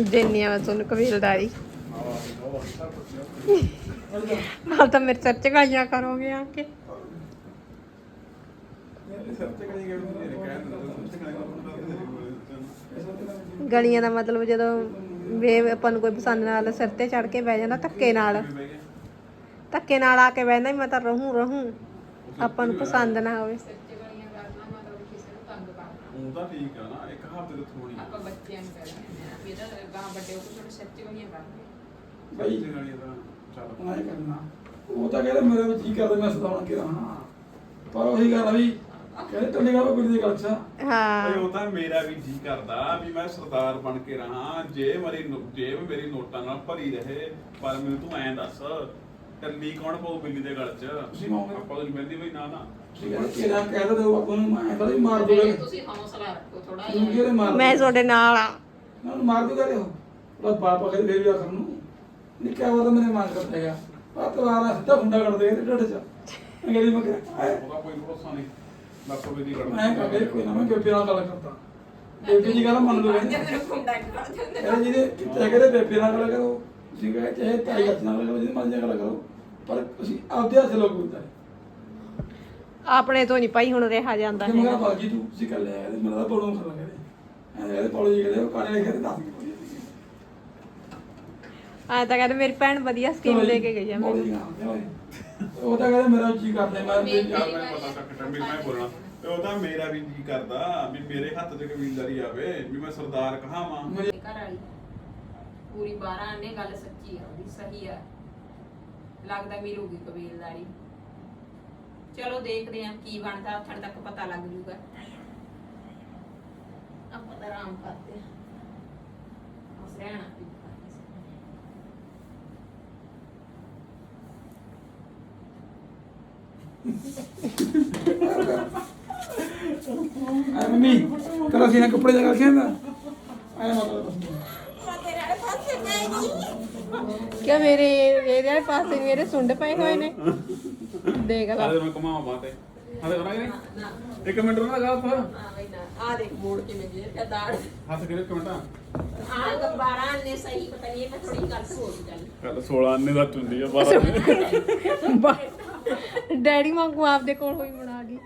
Speaker 6: ਦੇਨੀ ਆ ਮੈਂ ਤੁਹਾਨੂੰ ਕਬੀਲਦਾਰੀ।
Speaker 4: ਸਭ
Speaker 6: ਨਾਲ ਤਾਂ ਮੇਰੇ ਸਿਰ ਚ ਗਾਈਆਂ ਕਰੋਗੇ ਆ ਕੇ।
Speaker 4: ਮੇਰੇ ਸਿਰ ਤੇ ਕਣੀ ਗਏ ਮੇਰੇ ਕਹਿਣ ਦਿੰਦੇ ਸਿਰ ਤੇ ਕਣੀ
Speaker 6: ਗਲੀਆਂ ਦਾ ਮਤਲਬ ਜਦੋਂ ਵੇ ਆਪਾਂ ਨੂੰ ਕੋਈ ਪਸੰਦ ਨਾਲ ਸਿਰ ਤੇ ਚੜ ਕੇ ਬਹਿ ਜਾਂਦਾ ਧੱਕੇ ਨਾਲ। ਧੱਕੇ ਨਾਲ ਆ ਕੇ ਬਹਿੰਦਾ ਵੀ ਮੈਂ ਤਾਂ ਰਹੂੰ ਰਹੂੰ। ਆਪਾਂ ਨੂੰ ਪਸੰਦ ਨਾ ਹੋਵੇ।
Speaker 5: ਸੱਚੇ ਗਲੀਆਂ ਕਰਨਾ ਮਤਲਬ ਕਿਸੇ ਨੂੰ ਤੰਗ ਕਰਨਾ
Speaker 4: ਉਹ ਤਾਂ ਠੀਕ ਆ ਨਾ ਇੱਕ ਹਫ਼ਤੇ ਦੇ ਥੋੜੀ
Speaker 5: ਆਪਾਂ ਬੱਚਿਆਂ ਨੂੰ ਕਹਿੰਦੇ ਆ ਵੀ ਇਹਦਾ ਗਾਂ ਵੱਡੇ ਹੋ ਕੇ ਤੁਹਾਡੇ ਸੱਚੇ ਗਲੀਆਂ ਕਰਨਗੇ
Speaker 3: ਬਈ
Speaker 4: ਤੇ ਗਾਲੀ ਦਾ ਚੱਲ
Speaker 3: ਕਰਨਾ। ਉਹ ਤਾਂ ਕਹਿੰਦਾ ਮੇਰੇ ਵਿੱਚ ਜੀ ਕਰਦਾ ਮੈਂ ਸਦਾਉਣ ਕੇ ਰਹਾ ਪਰ ਉਹੀ ਗੱਲ ਆ ਵੀ ਕਹਿੰਦੇ ਟੱਲੀ ਗਾ ਕੋਈ ਦੀ ਗੱਲ ਚ
Speaker 6: ਹਾਂ।
Speaker 4: ਓਏ ਉਹ ਤਾਂ ਮੇਰਾ ਵੀ ਜੀ ਕਰਦਾ ਵੀ ਮੈਂ ਸਰਦਾਰ ਬਣ ਕੇ ਰਹਾ ਜੇ ਮੇਰੀ ਨੋ- ਜੇਬ ਮੇਰੀ ਨੋਟਾਂ ਨਾਲ ਭਰੀ ਰਹੇ ਪਰ ਮੈਨੂੰ ਤੂੰ ਐਂ ਦੱਸ ਟੱਲੀ ਕੌਣ ਪਾਉ ਬਿੱਲੀ ਦੇ ਗਲ 'ਚ?
Speaker 3: ਤੁਸੀਂ ਪਾਓਗੇ?
Speaker 4: ਆਪਾਂ ਮਿਲਦੀ ਬਈ ਨਾ ਨਾ।
Speaker 3: ਤੁਸੀਂ ਕਹਿੰਦੇ ਕਿਹੜਾ ਕਹਿ ਦਿਓ ਆਪਾਂ ਨੂੰ ਮੈਂ ਤਾਂ ਹੀ ਮਾਰ ਦੂਗਾ।
Speaker 5: ਤੁਸੀਂ ਹੌਸਲਾ ਰੱਖੋ ਥੋੜਾ
Speaker 3: ਤੁਸੀਂ
Speaker 5: ਜਿਹਾ।
Speaker 3: ਕਿਹਦੇ ਮਾਰ
Speaker 6: ਮੈਂ ਤੁਹਾਡੇ ਨਾਲ ਆ।
Speaker 3: ਨਾ ਮਾਰ ਦੂਗਾ ਰਿਓ ਬਸ ਬਾਪਾ ਕਹਿੰਦੇ ਲੈ ਵੀ ਆਖਰ ਨੂੰ ਨਿੱਕਾ ਉਹ ਤਾਂ ਮੇਰੇ ਮਾਰ ਕਰ ਦੇਗਾ ਆ ਤਵਾਰਾ ਸਿੱਧਾ ਫੁੰਡਾ ਕੱਢ ਤੇ ਢੱਡ ਚ। ਅੰਗਰੇਜ਼ੀ ਮੈਂ ਕਿਹਾ
Speaker 4: ਉਹਦਾ ਕੋਈ ਭਰੋਸਾ ਨਹੀਂ। ਲੱਖੋ ਵੀ ਦੀ ਗੱਲ
Speaker 3: ਮੈਂ ਕਹਾਂ ਕੋਈ ਨਾ ਮੈਂ ਬੇਬੇ ਨਾਲ ਗੱਲ ਕਰਦਾ। ਬੇਬੇ ਜੀ ਕਹਿੰਦਾ ਮੰਨ ਲਓ ਕਹਿੰਦੇ
Speaker 5: ਮੇਰੇ ਖੁੰਡਾ ਕਰ ਦਿੰਦੇ
Speaker 3: ਇਹ ਜਿਹਦੇ ਕਿਤੇ ਕਹਿੰਦੇ ਬੇਬੇ ਨਾਲ ਗੱਲ ਕਰੋ। ਤੁਸੀਂ ਕਹੇ ਚਾਹੇ ਤਾਈ ਹੱਥ ਨਾਲ ਗੱਲ ਕਰੋ ਜਿਹਦੇ ਮਰਜ਼ੀ ਨਾਲ ਗੱਲ ਕਰੋ। ਪਰ ਤੁਸੀਂ ਆਪਦੇ ਹੱਥ ਲੋਕ ਹੁੰਦਾ
Speaker 6: ਆਪਣੇ ਤੋਂ ਨਹੀਂ ਭਾਈ ਹੁਣ ਰਿਹਾ ਜਾਂਦਾ ਹੈ
Speaker 3: ਬਾਜੀ ਤੂੰ ਤੁਸੀਂ ਕਰ ਲਿਆ ਇਹਦੇ ਮੇਰਾ ਤਾਂ ਬੜੋਂ ਖਾ ਲਗੇ ਇਹਦੇ ਪੌਲੋ ਜੀ ਕਹਿੰਦੇ ਉਹ ਕਾਲੇ ਲਿਖੇ ਤੇ ਦੱਸ ਕੇ
Speaker 6: ਆ ਤਾਂ ਕਹਿੰਦੇ ਮੇਰੀ ਭੈਣ ਵਧੀਆ ਸਕੀਮ ਦੇ ਕੇ ਗਈ ਆ ਮੈਨੂੰ।
Speaker 3: ਉਹ ਤਾਂ ਕਹਿੰਦੇ ਮੇਰਾ ਜੀ ਕਰਦੇ ਮੈਂ ਵੀ
Speaker 4: ਯਾਰ ਮੈਨੂੰ ਪਤਾ ਤੱਕ ਟੰਬੀ ਮੈਂ ਬੋਲਣਾ। ਤੇ ਉਹ ਤਾਂ ਮੇਰਾ ਵੀ ਜੀ ਕਰਦਾ ਵੀ ਮੇਰੇ ਹੱਥ 'ਚ ਕਬੀਲਦਾਰੀ ਆਵੇ ਵੀ ਮੈਂ ਸਰਦਾਰ ਕਹਾਵਾਂ।
Speaker 3: ਮੇਰੇ
Speaker 5: ਘਰ ਵਾਲੀ ਪੂਰੀ 12 ਨੇ ਗੱਲ ਸੱਚੀ ਆ ਉਹਦੀ ਸਹੀ ਆ। ਲੱਗਦਾ ਮਿਲੂਗੀ ਕਬੀਲਦਾਰੀ। ਚਲੋ ਦੇਖਦੇ ਆ ਕੀ ਬਣਦਾ ਉੱਥਣ ਤੱਕ ਪਤਾ ਲੱਗ ਜੂਗਾ। ਆਪਾਂ ਤਾਂ ਆਰਾਮ ਕਰਦੇ ਆ। ਉਸ ਰਹਿਣਾ।
Speaker 3: ਆ ਮੰਮੀ ਤੇਰਾ ਸੀਨਾ ਕੱਪੜੇ ਦਾ ਕਰਕੇ ਆਂਦਾ ਆਇਆ ਮਤਲਬ
Speaker 6: ਕਿ ਮੇਰੇ ਇਹਦੇ ਪਾਸੇ ਮੇਰੇ ਸੁੰਡ ਪਏ ਹੋਏ ਨੇ? ਦੇਖ ਲਾ।
Speaker 4: ਆਲੇ ਮੈਂ ਕਮਾਵਾਂ ਬਾਤੇ ਆਲੇ ਕਰਾਂਗੇ ਇੱਕ ਮਿੰਟ ਰੁਕ ਜਾ ਉੱਥੇ
Speaker 5: ਹਾਂ ਬਈ ਨਾ ਆ ਦੇਖ ਮੋੜ ਕਿਵੇਂ ਜੇ ਤੇ ਦਾੜ।
Speaker 4: ਹੱਥ ਕਮੈਂਟਾਂ
Speaker 5: ਆ। ਗੰਬਾਰਾਂ ਨੇ ਸਹੀ ਪਤਾ ਨਹੀਂ ਮੈਂ ਥੋੜੀ ਗੱਲ ਹੋ ਗਈ ਚੱਲ
Speaker 4: ਕੱਲ 16 ਅੰਨੇ ਦਾ ਚੁੰਦੀ ਆ
Speaker 6: ਡੈਡੀ ਵਾਂਗੂ ਆਪਦੇ ਕੋਲ ਹੋਈ ਬਣਾ ਗਈ।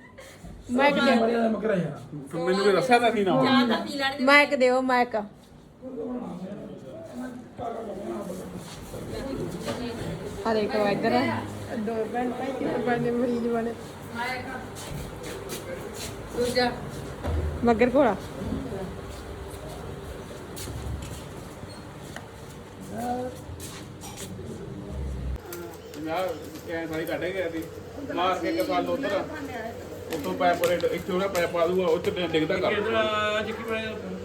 Speaker 6: ਮੈਂ ਕਿ
Speaker 3: ਮਰਿਆ ਮਕਰਾ ਯਾਰ
Speaker 4: ਮੈਨੂੰ ਵੀ ਦੱਸਿਆ ਤਾਂ ਸੀ ਨਾ
Speaker 5: ਚਾਹ ਤਾਂ ਪੀ ਲੈਣ ਦੇ
Speaker 6: ਮੈਂ ਕਿ ਦਿਓ ਮੈਂ ਕ ਹਰੇ ਕੋ ਇੱਧਰ। ਦੋ ਭੈਣ ਭਾਈ ਕਿਤੇ ਬਣੇ ਮਰੀਜ਼ ਬਣੇ
Speaker 5: ਦੂਜਾ।
Speaker 6: ਮਗਰ ਕੋਲਾ
Speaker 4: ਯਾਰ ਕੈਨ ਸਾਰੀ ਕੱਢ ਗਿਆ ਸੀ ਮਾਰ ਕੇ ਇੱਕ ਸਾਲ ਉਧਰ। ਉਤੋਂ ਪੈਪ ਵਾਲੇ ਇੱਥੇ ਉਹਨੇ ਪੈਪ ਪਾ ਦੂਗਾ ਉੱਥੇ ਡਿੱਗਦਾ ਕਰ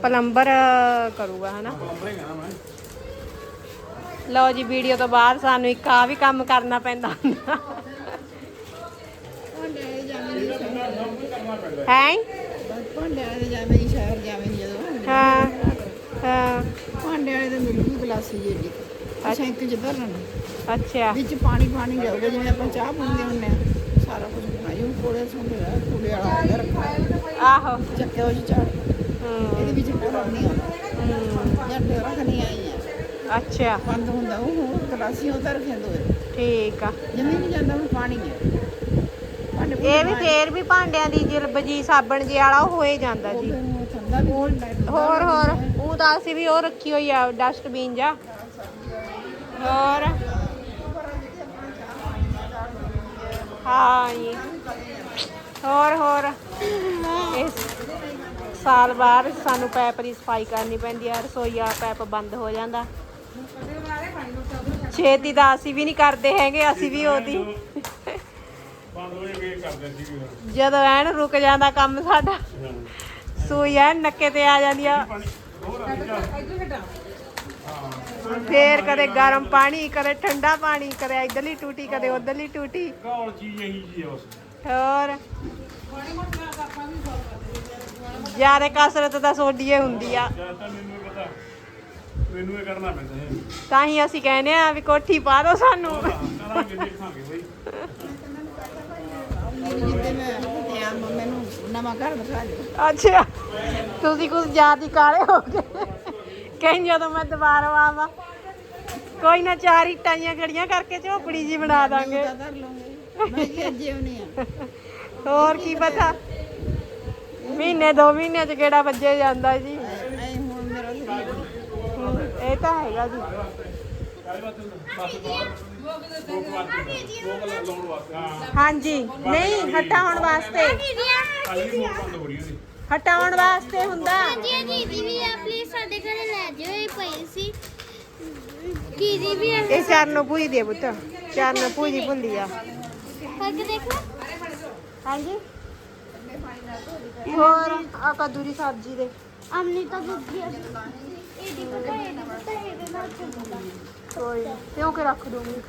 Speaker 6: ਪਲੰਬਰ ਕਰੂਗਾ ਹਨਾ?
Speaker 4: ਪਲੰਬਰ ਹੀ ਆ ਨਾ ਮੈਂ।
Speaker 6: ਲਓ ਜੀ ਵੀਡੀਓ ਤੋਂ ਬਾਅਦ ਸਾਨੂੰ ਇੱਕ ਆ ਵੀ ਕੰਮ ਕਰਨਾ ਪੈਂਦਾ। ਹੁੰਦਾ ਹੈ?
Speaker 7: ਭਾਂਡੇ ਵਾਲੇ ਜਾਵੇਂ ਹੀ ਸ਼ਹਿਰ ਜਾਵੇਂ ਹੀ। ਜਦੋਂ
Speaker 6: ਹਾਂ ਹਾਂ
Speaker 7: ਭਾਂਡੇ ਵਾਲੇ ਦੇ ਮਿਲੂਗੀ ਗਲਾਸੀ ਜਿਹੜੀ ਅੱਛਾ। ਇੱਕ ਚ ਧਰਨ।
Speaker 6: ਅੱਛਾ।
Speaker 7: ਵਿੱਚ ਪਾਣੀ ਪਾਣੀ ਜਾਊਗਾ ਜਿਵੇਂ ਆਪਾਂ ਚਾਹ ਪੀਂਦੇ ਹੁੰਦੇ ਆ ਸਾਰਾ ਕੁਝ ਬਣਾਈ ਕੋਲੇ ਸੁਣਦੇ ਆ ਕੋਲੇ ਵਾਲਾ ਰੱਖਾ
Speaker 6: ਆਹੋ।
Speaker 7: ਚੱਕੇ ਉਹ ਚ ਚਾੜ
Speaker 6: ਹੂੰ।
Speaker 7: ਇਹਦੇ ਵਿੱਚ ਕੋਲਾ ਨਹੀਂ ਆਉਂਦਾ। ਜਾਂ ਡੇਰਾ ਖਣੀ ਆਈ ਆ।
Speaker 6: ਅੱਛਾ।
Speaker 7: ਬੰਦ ਹੁੰਦਾ ਉਹ ਗਲਾਸੀ ਉਹ ਧਰ ਖੇਂਦੋ
Speaker 6: ਠੀਕ ਆ।
Speaker 7: ਜਮੀ ਨਹੀਂ ਜਾਂਦਾ ਹੁਣ ਪਾਣੀ ਹੈ
Speaker 6: ਇਹ ਵੀ ਫੇਰ ਵੀ ਭਾਂਡਿਆਂ ਦੀ ਜਿਲਬ ਜੀ ਸਾਬਣ ਜੀ ਵਾਲਾ ਉਹ ਹੋਏ ਜਾਂਦਾ ਜੀ। ਹੋਰ ਹੋਰ ਉਹ ਤਾਂ ਅਸੀਂ ਵੀ ਉਹ ਰੱਖੀ ਹੋਈ ਆ ਡਸਟਬਿਨ ਜਾ। ਹੋਰ। ਹਾਂ ਜੀ ਹੋਰ ਹੋਰ। ਇਸ ਸਾਲ ਬਾਅਦ ਸਾਨੂੰ ਪੈਪ ਦੀ ਸਫ਼ਾਈ ਕਰਨੀ ਪੈਂਦੀ ਆ ਰਸੋਈ ਆ ਪੈਪ ਬੰਦ ਹੋ ਜਾਂਦਾ। ਛੇਤੀ ਦਾ ਅਸੀਂ ਵੀ ਨਹੀਂ ਕਰਦੇ ਹੈਗੇ, ਅਸੀਂ ਵੀ ਉਹਦੀ। ਜਦੋਂ ਐਨ ਰੁਕ ਜਾਂਦਾ ਕੰਮ ਸਾਡਾ, ਸੂਈ ਐਨ ਨੱਕੇ ਤੇ ਆ ਜਾਂਦੀ ਆ। ਫੇਰ ਕਦੇ ਗਰਮ ਪਾਣੀ ਕਦੇ ਠੰਡਾ ਪਾਣੀ ਕਦੇ ਇਧਰਲੀ ਟੂਟੀ ਕਦੇ ਉਧਰਲੀ ਟੂਟੀ।
Speaker 4: ਘੌਲ ਚੀਜ਼ ਇਹੀ ਜੀ ਆ ਉਸ
Speaker 6: ਹੋਰ?
Speaker 2: ਮਾੜੀ ਮੋਟੀ ਨਾਲ ਆਪਾਂ ਵੀ ਸੌਲ ਕਰਦੇ
Speaker 6: ਜ਼ਿਆਦਾ ਕਸਰਤ ਤਾਂ ਸੋਡੀਏ ਹੁੰਦੀ ਆ।
Speaker 4: ਤਾਂ ਮੈਨੂੰ ਇਹ ਪਤਾ ਮੈਨੂੰ ਇਹ ਕਰਨਾ ਪੈਂਦਾ ਹੈ।
Speaker 6: ਤਾਂ ਹੀ ਅਸੀਂ ਕਹਿੰਦੇ ਆ ਵੀ ਕੋਠੀ ਪਾ ਦਿਓ ਸਾਨੂੰ।
Speaker 4: ਕਰਾਂਗੇ ਦੇਖਾਂਗੇ ਬਈ।
Speaker 7: ਜਿੱਦੇ ਮੈਂ ਧਿਆਨ ਮੈਨੂੰ ਨਵਾਂ ਘਰ ਦਿਖਾ ਦੇ
Speaker 6: ਅੱਛਾ ਤੁਸੀਂ ਕੁਝ ਜ਼ਿਆਦਾ ਕਾਲੇ ਹੋ ਗਏ। ਕਹਿੰਦੇ ਜਦੋਂ ਮੈਂ ਦੁਬਾਰਾ ਆਵਾਂ। ਕੋਈ ਨਾ ਚਾਰ ਇੱਟਾਂ ਜੀਆਂ ਖੜੀਆਂ ਕਰਕੇ ਝੋਪੜੀ ਜੀ ਬਣਾ ਦਾਂਗੇ।
Speaker 7: ਕਰ ਲਵਾਂਗੇ। ਮੈਂ ਕੀ ਅੱਜੇ ਉਹਨੇ ਆ।
Speaker 6: ਹੋਰ ਕੀ ਪਤਾ? ਮਹੀਨੇ ਦੋ ਮਹੀਨੇ ਚ ਕਿਹੜਾ ਵੱਜੇ ਜਾਂਦਾ ਜੀ।
Speaker 7: ਐ ਹੁਣ ਮੇਰਾ ਸਰੀਰ
Speaker 6: ਹਮ, ਇਹ ਤਾਂ ਹੈਗਾ ਜੀ। ਹਾਂਜੀ। ਨਹੀਂ ਹਟਾਉਣ ਵਾਸਤੇ। ਹਟਾਉਣ ਵਾਸਤੇ ਹੁੰਦਾ
Speaker 8: ਜੀ ਦੀਦੀ ਵੀ ਆ ਪਲੀਜ਼ ਸਾਡੇ ਘਰੇ ਲੈ ਜਾਓ ਇਹ ਪਈ ਸੀ ਦੀਦੀ ਵੀ ਆ
Speaker 6: ਇਹ ਚਰਨ ਭੂਜੀ ਦੇ ਪੁੱਤ। ਚਰਨ ਭੂਜੀ ਭੁੱਲੀ ਆ।
Speaker 8: ਫ਼ਰਕ ਦੇਖ ਲੈ।
Speaker 6: ਹਾਂਜੀ? ਹੋਰ? ਆ ਕੱਦੂ ਦੀ ਸਬਜ਼ੀ ਦੇ।
Speaker 8: ਅਮਨੀ ਤਾਂ ਦੁੱਧੀ ਆ। ਇਹ ਦੀ ਪਤਾ ਇਹ ਦੀ ਪਤਾ ਇਹਦੇ ਨਾਲ ਚੱਲਦਾ
Speaker 6: ਕੋਈ ਨੀ, ਭਿਉਂ ਕੇ ਰੱਖ ਦੂੰਗੀ।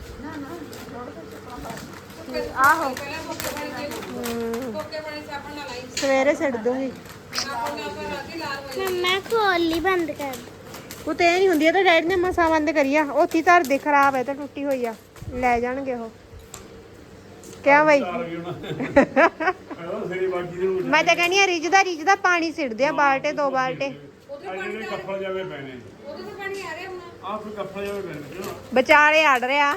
Speaker 6: ਆਹੋ। ਹਮ,
Speaker 2: ਕੋਕੇ ਬਣੇ ਸਾਬਣ ਨਾਲ ਆਈ
Speaker 6: ਸਵੇਰੇ ਛੱਡ ਦੂੰਗੀ।
Speaker 2: ਹੋ
Speaker 8: ਮੰਮਾ ਕੋਲੀ ਬੰਦ ਕਰ।
Speaker 6: ਉਹ ਤੇ ਨਹੀਂ ਹੁੰਦੀ ਇਹ ਤਾਂ ਡੈਡੀ ਨੇ ਮਸਾ ਬੰਦ ਕਰੀ ਆ। ਉੱਥੀ ਧਰ ਦੇ ਖਰਾਬ ਹੈ ਤਾਂ ਟੁੱਟੀ ਹੋਈ ਆ। ਲੈ ਜਾਣਗੇ ਉਹ। ਕਿਆ ਬਈ? ਮੈਂ ਤਾਂ ਕਹਿੰਦੀ ਆ ਰਿਜਦਾ ਰਿਜਦਾ ਪਾਣੀ ਸਿੱਟਦੇ ਆ ਬਾਲਟੇ ਦੋ ਬਾਲਟੇ।
Speaker 4: ਜਾਵੇ ਪੈਣੇ।
Speaker 2: ਉਹਦੇ ਤੋਂ ਪਾਣੀ ਆ ਰਿਹਾ ਹੁਣ।
Speaker 4: ਆਹ ਫਿਰ ਕੱਪੜ ਜਾਵੇ ਪੈਣੇ
Speaker 6: ਅੜ ਰਿਹਾ।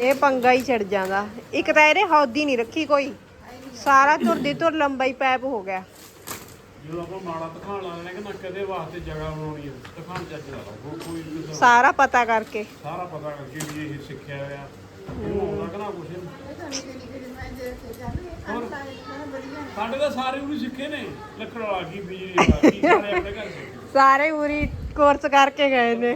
Speaker 6: ਇਹ ਪੰਗਾ ਹੀ ਛੜ ਜਾਂਦਾ। ਇੱਕ ਤਾਂ ਇਹਦੇ ਹੌਦੀ ਨਹੀਂ ਰੱਖੀ ਕੋਈ। ਸਾਰਾ ਤੁਰਦੀ ਤੁਰ ਲੰਬਾਈ ਪੈਪ ਹੋ ਗਿਆ।
Speaker 4: ਜਦੋਂ ਆਪਾਂ ਮਾੜਾ ਤਖਾਣ ਲਾ ਲੈਣੇ ਕਿ ਨਾ ਕਦੇ ਵਾਸਤੇ ਜਗ੍ਹਾ ਬਣਾਉਣੀ ਹੈ ਤਖਾਣ ਚੱਜ ਲਾ ਲਓ ਕੋਈ ਵੀ ਕਿਸੇ-
Speaker 6: ਸਾਰਾ ਪਤਾ ਕਰਕੇ।
Speaker 4: ਸਾਰਾ ਪਤਾ ਕਰਕੇ ਵੀ ਇਹ ਸਿੱਖਿਆ ਹੋਇਆ ਇਹਨੂੰ ਆਉਂਦਾ ਕਿ ਨਾ ਕੁਛ। ਹੋਰ? ਸਾਡੇ ਤਾਂ ਸਾਰੇ ਉਹਨੂੰ ਸਿੱਖੇ ਨੇ ਲੱਕੜ ਵਾਲਾ ਕੀ ਬਿਜਲੀ ਵਾਲਾ ਕੀ ਸਾਰੇ ਆਪਣੇ ਘਰ ਸਿੱਖੇ
Speaker 6: ਸਾਰੇ ਪੂਰੀ ਕੋਰਸ ਕਰਕੇ ਗਏ ਨੇ।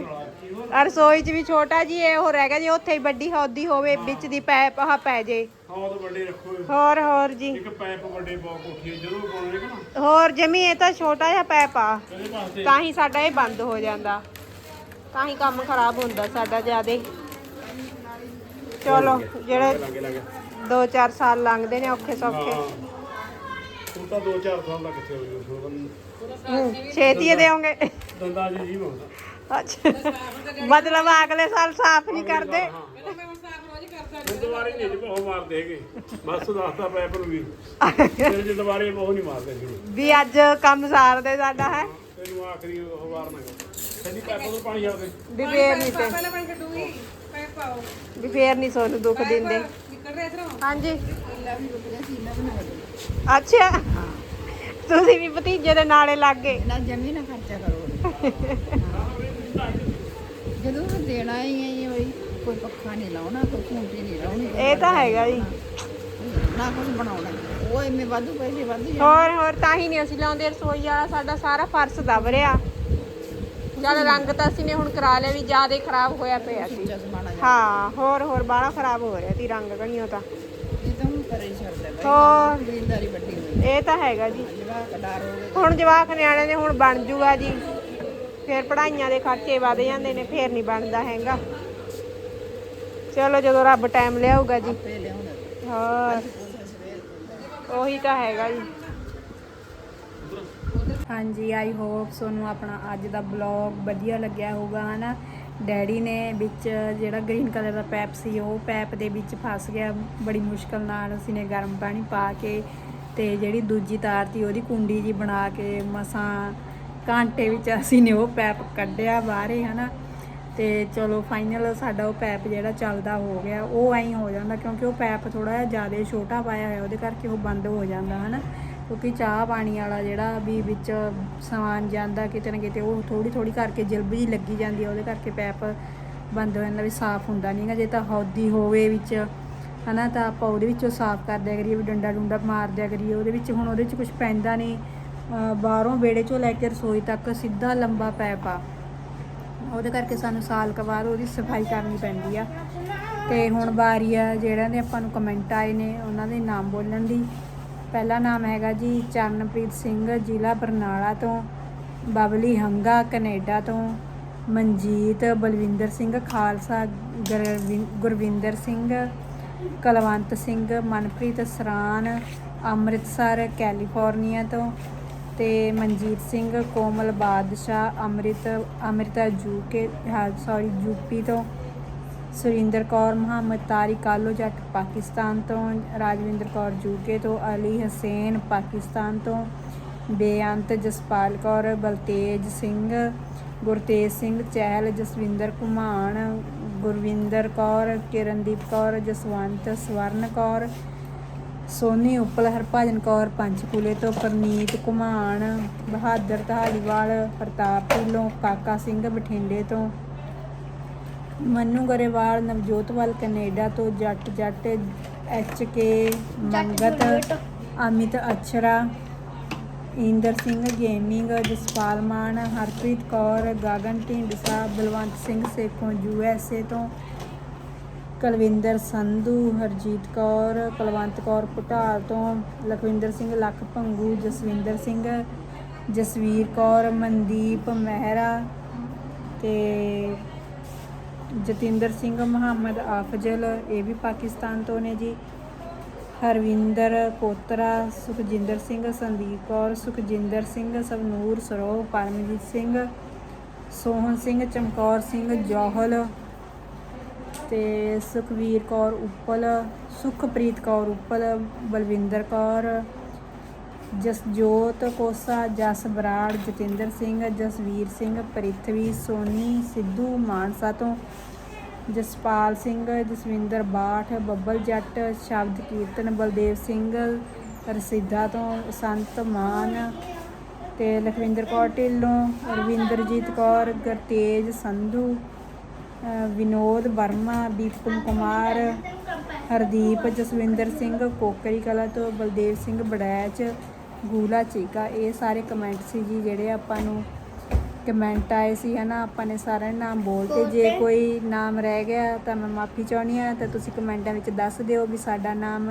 Speaker 6: ਆ ਰਸੋਈ 'ਚ ਵੀ ਛੋਟਾ ਜੀ ਇਹ ਹੋ ਰਹਿ ਗਿਆ ਜੀ ਉੱਥੇ ਹੀ ਵੱਡੀ ਹੌਦੀ ਹੋਵੇ ਵਿੱਚ ਦੀ ਪੈਪ ਆਹ ਪੈ ਜੇ।
Speaker 4: ਹਾਂ ਤਾਂ ਵੱਡੇ ਰੱਖੋ।
Speaker 6: ਹੋਰ ਹੋਰ ਜੀ।
Speaker 4: ਇੱਕ ਪੈਪ ਵੱਡੇ ਬਹੁਤ ਕੋਠੀ ਜਦੋਂ ਪਾਉਣੇ ਕਿ ਨਾ?
Speaker 6: ਹੋਰ ਜਮੀ ਇਹ ਤਾਂ ਛੋਟਾ ਜਿਹਾ ਪੈਪ ਆ।
Speaker 4: ਕਦੇ
Speaker 6: ਤਾਂ ਹੀ ਸਾਡਾ ਇਹ ਬੰਦ ਹੋ ਜਾਂਦਾ। ਤਾਂ ਹੀ ਕੰਮ ਖਰਾਬ ਹੁੰਦਾ ਸਾਡਾ ਜਿਆਦੇ। ਚਲੋ ਜਿਹੜੇ
Speaker 4: ਲੱਗੇ ਲੱਗੇ
Speaker 6: 2-4 ਸਾਲ ਲੰਘਦੇ ਨੇ ਔਖੇ ਸੌਖੇ।
Speaker 4: ਹਾਂ। ਤੂੰ ਤਾਂ 2-4 ਸਾਲ ਦਾ ਕਿੱਥੇ ਹੋਈ ਉਸ ਨੂੰ।
Speaker 6: ਹੂੰ, ਛੇਤੀ ਦੇਵੋਗੇ।
Speaker 4: ਦੰਦਾ ਜੀ ਜੀ ਹੁੰਦਾ
Speaker 6: ਅੱਛਾ ਮਤਲਬ ਅਗਲੇ ਸਾਲ ਸਾਫ਼ ਨਹੀਂ ਕਰਦੇ।
Speaker 2: ਪਹਿਲਾਂ ਮੈਂ ਹੁਣ ਸਾਫ਼ ਰੋਜ਼ ਕਰ ਸਕਦੀ
Speaker 4: ਹੁਣ ਦੁਬਾਰੇ ਨਹੀਂ ਜੀ ਬਹੁਤ ਮਾਰਦੇ ਹੈਗੇ। ਬਸ ਦੱਸਦਾ ਪੈਪ ਨੂੰ ਵੀ। ਫਿਰ ਜੇ ਦੁਬਾਰੇ ਬਹੁਤ ਨਹੀਂ ਮਾਰਦੇ ਜੀ।
Speaker 6: ਵੀ ਅੱਜ ਕੰਮ ਸਾਰਦੇ ਸਾਡਾ ਹੈ?
Speaker 4: ਤੈਨੂੰ ਆਖਰੀ ਉਹ ਵਾਰ ਨਾ ਕਹਿੰਦੀ ਪੈਪ ਤੋਂ ਪਾਣੀ ਆਵੇ
Speaker 6: ਵੀ ਫੇਰ ਨਹੀਂ ਤੇ।
Speaker 2: ਪਹਿਲਾਂ ਪਾਣੀ ਕੱਢੂਗੀ ਪੈਪ ਪਾਓ।
Speaker 6: ਵੀ ਫੇਰ ਨਹੀਂ ਸੋਨੂੰ ਦੁੱਖ ਦਿੰਦੇ।
Speaker 2: ਨਿਕਲ ਰਿਹਾ ਇਧਰੋਂ?
Speaker 6: ਹਾਂਜੀ।
Speaker 7: ਅੱਲਾ ਵੀ ਰੁਕ ਗਿਆ ਸੀਨਾ ਬਣਾ ਦੇ
Speaker 6: ਅੱਛਾ। ਤੁਸੀਂ ਵੀ ਭਤੀਜੇ ਦੇ ਨਾਲੇ ਲੱਗ ਗਏ।
Speaker 7: ਨਾ ਜਮੀ ਨਾ ਖਰਚਾ ਕਰੋ। ਜਦੋਂ ਮੈਂ ਦੇਣਾ ਹੀ ਹੈ ਇਹ ਬਈ ਕੋਈ ਪੱਖਾ ਨਹੀਂ ਲਾਉਣਾ ਕੋਈ ਖੂੰਟੀ ਨਹੀਂ ਲਾਉਣੀ।
Speaker 6: ਇਹ ਤਾਂ ਹੈਗਾ ਜੀ।
Speaker 7: ਨਾ ਕੁਝ ਬਣਾਉਣਾ। ਉਹ ਐਵੇਂ ਵਾਧੂ ਪੈਸੇ ਵਾਧੂ ਜਾਂਦੇ।
Speaker 6: ਹੋਰ ਹੋਰ ਤਾਂ ਹੀ ਨਹੀਂ ਅਸੀਂ ਲਾਉਂਦੇ। ਰਸੋਈ ਵਾਲਾ ਸਾਡਾ ਸਾਰਾ ਫਰਸ਼ ਦਬ ਰਿਹਾ। ਜਦ ਰੰਗ ਤਾਂ ਅਸੀਂ ਨੇ ਹੁਣ ਕਰਾ ਲਿਆ ਵੀ ਜ਼ਿਆਦਾ ਹੀ ਖਰਾਬ ਹੋਇਆ ਪਿਆ ਸੀ।
Speaker 7: ਚਸ਼ਮਾਣਾ ਜਾ
Speaker 6: ਹਾਂ ਹੋਰ ਹੋਰ ਬਾਹਲਾ ਖਰਾਬ ਹੋ ਰਿਹਾ ਸੀ ਰੰਗ ਗਣੀਓ ਤਾਂ।
Speaker 7: ਇਹ ਤਾਂ ਹੁਣ ਕਰੇ ਛੱਡਦਾ ਬਈ।
Speaker 6: ਹੋਰ।
Speaker 7: ਜ਼ਿੰਦਾਰੀ ਵੱਡੀ ਹੋਈ।
Speaker 6: ਇਹ ਤਾਂ ਹੈਗਾ ਜੀ।
Speaker 7: ਜਵਾ ਕਡਾਰ ਹੋ ਗਏ।
Speaker 6: ਹੁਣ ਜਵਾਕ ਨਿਆਣੇ ਦੇ ਹੁਣ ਬਣ ਜੂਗਾ ਜੀ। ਫਿਰ ਪੜਾਈਆਂ ਦੇ ਖਰਚੇ ਵਧ ਜਾਂਦੇ ਨੇ ਫਿਰ ਨਹੀਂ ਬਣਦਾ ਹੈਗਾ। ਚਲੋ ਜਦੋਂ ਰੱਬ ਟਾਈਮ ਲਿਆਊਗਾ ਜੀ।
Speaker 7: ਸਵੇਰ
Speaker 9: ਉਹੀ ਤਾਂ ਹੈਗਾ ਜੀ। ਹਾਂਜੀ ਆਈ ਹੋਪ ਤੁਹਾਨੂੰ ਆਪਣਾ ਅੱਜ ਦਾ ਬਲੌਗ ਵਧੀਆ ਲੱਗਿਆ ਹੋਊਗਾ ਹਨਾ? ਡੈਡੀ ਨੇ ਵਿੱਚ ਜਿਹੜਾ ਗ੍ਰੀਨ ਕਲਰ ਦਾ ਪੈਪ ਸੀ ਉਹ ਪੈਪ ਦੇ ਵਿੱਚ ਫਸ ਗਿਆ। ਬੜੀ ਮੁਸ਼ਕਲ ਨਾਲ ਅਸੀਂ ਨੇ ਗਰਮ ਪਾਣੀ ਪਾ ਕੇ ਤੇ ਜਿਹੜੀ ਦੂਜੀ ਤਾਰ ਤੀ ਉਹਦੀ ਕੁੰਡੀ ਜੀ ਬਣਾ ਕੇ ਮਸਾਂ ਘੰਟੇ ਵਿੱਚ ਅਸੀਂ ਨੇ ਉਹ ਪੈਪ ਕੱਢਿਆ ਬਾਹਰੇ, ਹਨਾ। ਤੇ ਚਲੋ ਫਾਈਨਲ ਸਾਡਾ ਉਹ ਪੈਪ ਜਿਹੜਾ ਚੱਲਦਾ ਹੋ ਗਿਆ, ਉਹ ਐਂ ਹੋ ਜਾਂਦਾ ਕਿਉਂਕਿ ਉਹ ਪੈਪ ਥੋੜਾ ਜਿਹਾ ਜ਼ਿਆਦਾ ਛੋਟਾ ਪਾਇਆ ਹੋਇਆ, ਉਹਦੇ ਕਰਕੇ ਉਹ ਬੰਦ ਹੋ ਜਾਂਦਾ, ਹਨਾ। ਕਿਉਂਕਿ ਚਾਹ ਪਾਣੀ ਵਾਲਾ ਜਿਹੜਾ ਵੀ ਵਿੱਚ ਸਮਾਨ ਜਾਂਦਾ ਕਿਤੇ ਨਾ ਕਿਤੇ, ਉਹ ਥੋੜੀ ਥੋੜੀ ਕਰਕੇ ਜਲਬ ਜੀ ਲੱਗੀ ਜਾਂਦੀ ਹੈ ਉਹਦੇ ਕਰਕੇ ਪੈਪ ਬੰਦ ਹੋ ਜਾਂਦਾ ਵੀ ਸਾਫ਼ ਹੁੰਦਾ ਨਹੀਂਗਾ ਜੇ ਤਾਂ ਹੌਦੀ ਹੋਵੇ ਵਿੱਚ, ਹਨਾ, ਤਾਂ ਆਪਾਂ ਉਹਦੇ ਵਿੱਚੋਂ ਸਾਫ਼ ਕਰ ਦਿਆ ਕਰੀਏ, ਵੀ ਡੰਡਾ ਡੁੰਡਾ ਮਾਰ ਦਿਆ ਕਰੀਏ, ਉਹਦੇ ਵਿੱਚ ਹੁਣ ਉਹਦੇ ਵਿੱਚ ਕੁਝ ਪੈਂਦਾ ਨਹੀਂ ਬਾਹਰੋਂ ਵਿਹੜੇ ਚੋਂ ਲੈ ਕੇ ਰਸੋਈ ਤੱਕ ਸਿੱਧਾ ਲੰਬਾ ਪੈਪ ਆ। ਉਹਦੇ ਕਰਕੇ ਸਾਨੂੰ ਸਾਲ ਕੁ ਬਾਅਦ ਉਹਦੀ ਸਫ਼ਾਈ ਕਰਨੀ ਪੈਂਦੀ ਆ। ਤੇ ਹੁਣ ਵਾਰੀ ਆ, ਜਿਹੜਿਆਂ ਦੇ ਆਪਾਂ ਨੂੰ ਕਮੈਂਟ ਆਏ ਨੇ, ਉਹਨਾਂ ਦੇ ਨਾਮ ਬੋਲਣ ਦੀ। ਪਹਿਲਾ ਨਾਮ ਹੈਗਾ ਜੀ ਚਰਨਪ੍ਰੀਤ ਸਿੰਘ, ਜ਼ਿਲ੍ਹਾ ਬਰਨਾਲਾ ਤੋਂ, ਬਬਲੀ ਹੰਗਾ, ਕੈਨੇਡਾ ਤੋਂ, ਮਨਜੀਤ, ਬਲਵਿੰਦਰ ਸਿੰਘ, ਖਾਲਸਾ, ਗੁਰਵਿੰ- ਗੁਰਵਿੰਦਰ ਸਿੰਘ, ਕਲਵੰਤ ਸਿੰਘ, ਮਨਪ੍ਰੀਤ ਸਰਾਨ, ਅੰਮ੍ਰਿਤਸਰ, ਕੈਲੀਫੋਰਨੀਆ ਤੋਂ ਤੇ Manjeet Singh, Komal Badshah, Amrit, Amrita UK sorry UP ਤੋਂ ਸੁਰਿੰਦਰ ਕੌਰ, ਮੁਹੰਮਦ ਤਾਰਿਕ ਕਾਲੋ ਜੱਟ ਪਾਕਿਸਤਾਨ ਤੋਂ, ਰਾਜਵਿੰਦਰ ਕੌਰ ਯੂਕੇ ਤੋਂ, ਅਲੀ ਹਸੈਨ ਪਾਕਿਸਤਾਨ ਤੋਂ, ਬੇਅੰਤ ਜਸਪਾਲ ਕੌਰ, ਬਲਤੇਜ ਸਿੰਘ, ਗੁਰਤੇਜ ਸਿੰਘ, ਚਹਿਲ, ਜਸਵਿੰਦਰ ਕੁਮਾਨ, ਗੁਰਵਿੰਦਰ ਕੌਰ, ਕਿਰਨਦੀਪ ਕੌਰ, ਜਸਵੰਤ ਸਵਰਨ ਕੌਰ ਸੋਨੀ ਉਪਲ, ਹਰਭਜਨ ਕੌਰ ਪੰਚਕੂਲੇ ਤੋਂ ਪਰਨੀਤ ਕੁਮਾਨ, ਬਹਾਦਰ ਢਾਲੀਵਾਲ ਪ੍ਰਤਾਪ ਢਿੱਲੋਂ, ਕਾਕਾ ਸਿੰਘ ਬਠਿੰਡੇ ਤੋਂ। ਮਨੂ ਗਰੇਵਾਲ ਨਵਜੋਤਵਾਲ ਕੈਨੇਡਾ ਤੋਂ, Jatt Jatt H K Mangat, Amit Achhra, Inder Singh gaming, Jaspal Maan, Harpreet Kaur, Gagan Dhindsa, Balwant Singh Sekhon U S A ਤੋਂ। ਕੁਲਵਿੰਦਰ ਸੰਧੂ, ਹਰਜੀਤ ਕੌਰ, ਕੁਲਵੰਤ ਕੌਰ ਪੁਟਾਲ ਤੋਂ ਲਖਵਿੰਦਰ ਸਿੰਘ ਲੱਖ ਭੰਗੂ, ਜਸਵਿੰਦਰ ਸਿੰਘ, ਜਸਵੀਰ ਕੌਰ, ਮਨਦੀਪ ਮਹਿਰਾ ਤੇ ਜਤਿੰਦਰ ਸਿੰਘ, ਮੁਹੰਮਦ ਆਫਜ਼ਲ, ਇਹ ਵੀ ਪਾਕਿਸਤਾਨ ਤੋਂ ਨੇ ਜੀ। ਹਰਵਿੰਦਰ ਕੋਤਰਾ, ਸੁਖਜਿੰਦਰ ਸਿੰਘ, ਸੰਦੀਪ ਕੌਰ, ਸੁਖਜਿੰਦਰ ਸਿੰਘ, ਸਵਨੂਰ ਸਰੋਹ ਪਰਮਜੀਤ ਸਿੰਘ, ਸੋਹਣ ਸਿੰਘ, ਚਮਕੌਰ ਸਿੰਘ, ਜੋਹਲ ਤੇ ਸੁਖਵੀਰ ਕੌਰ ਉੱਪਲ, ਸੁਖਪ੍ਰੀਤ ਕੌਰ ਉੱਪਲ, ਬਲਵਿੰਦਰ ਕੌਰ, ਜਸਜੋਤ ਕੋਸਾ, ਜਸ ਬਰਾੜ, ਜਤਿੰਦਰ ਸਿੰਘ, ਜਸਵੀਰ ਸਿੰਘ, ਪ੍ਰਿਥਵੀ, ਸੋਨੀ, ਸਿੱਧੂ, ਮਾਨਸਾ ਤੋਂ ਜਸਪਾਲ ਸਿੰਘ, ਜਸਵਿੰਦਰ ਬਾਠ, ਬੱਬਲ ਜੱਟ, ਸ਼ਬਦ ਕੀਰਤਨ ਬਲਦੇਵ ਸਿੰਘ, ਰਸੀਦਾ ਤੋਂ ਸੰਤ ਮਾਨ ਤੇ ਲਖਵਿੰਦਰ ਕੌਰ ਢਿੱਲੋਂ, ਰਵਿੰਦਰਜੀਤ ਕੌਰ, ਗੁਰਤੇਜ ਸੰਧੂ ਵਿਨੋਦ ਵਰਮਾ ਦੀਪਨ ਕੁਮਾਰ ਹਰਦੀਪ ਜਸਵਿੰਦਰ ਸਿੰਘ ਕੋਕਰੀ ਕਲਾ ਤੋਂ ਬਲਦੇਵ ਸਿੰਘ ਬੜੈਚ ਗੂਲਾ ਚੀਕਾ। ਇਹ ਸਾਰੇ ਕਮੈਂਟ ਸੀ ਜੀ ਜਿਹੜੇ ਆਪਾਂ ਨੂੰ ਕਮੈਂਟ ਆਏ ਸੀ ਹਨਾ? ਆਪਾਂ ਨੇ ਸਾਰਿਆਂ ਦੇ ਨਾਮ ਬੋਲਤੇ ਜੇ ਕੋਈ ਨਾਮ ਰਹਿ ਗਿਆ ਤਾਂ ਮੈਂ ਮਾਫੀ ਚਾਹੁੰਦੀ ਆ ਤਾਂ ਤੁਸੀਂ ਕਮੈਂਟਾਂ ਵਿੱਚ ਦੱਸ ਦਿਓ ਵੀ ਸਾਡਾ ਨਾਮ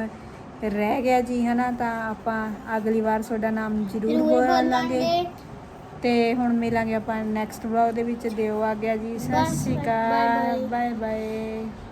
Speaker 9: ਰਹਿ ਗਿਆ ਜੀ ਹਨਾ? ਤਾਂ ਆਪਾਂ ਅਗਲੀ ਵਾਰ ਤੁਹਾਡਾ ਨਾਮ ਜ਼ਰੂਰ ਬੋਲਾਂਗੇ। ਤੇ ਹੁਣ ਮਿਲਾਂਗੇ ਆਪਾਂ ਨੈਕਸਟ ਵਲੌਗ ਦੇ ਵਿੱਚ। ਦਿਓ ਆ ਗਿਆ ਜੀ। ਸਤਿ ਸ਼੍ਰੀ ਅਕਾਲ। Bye bye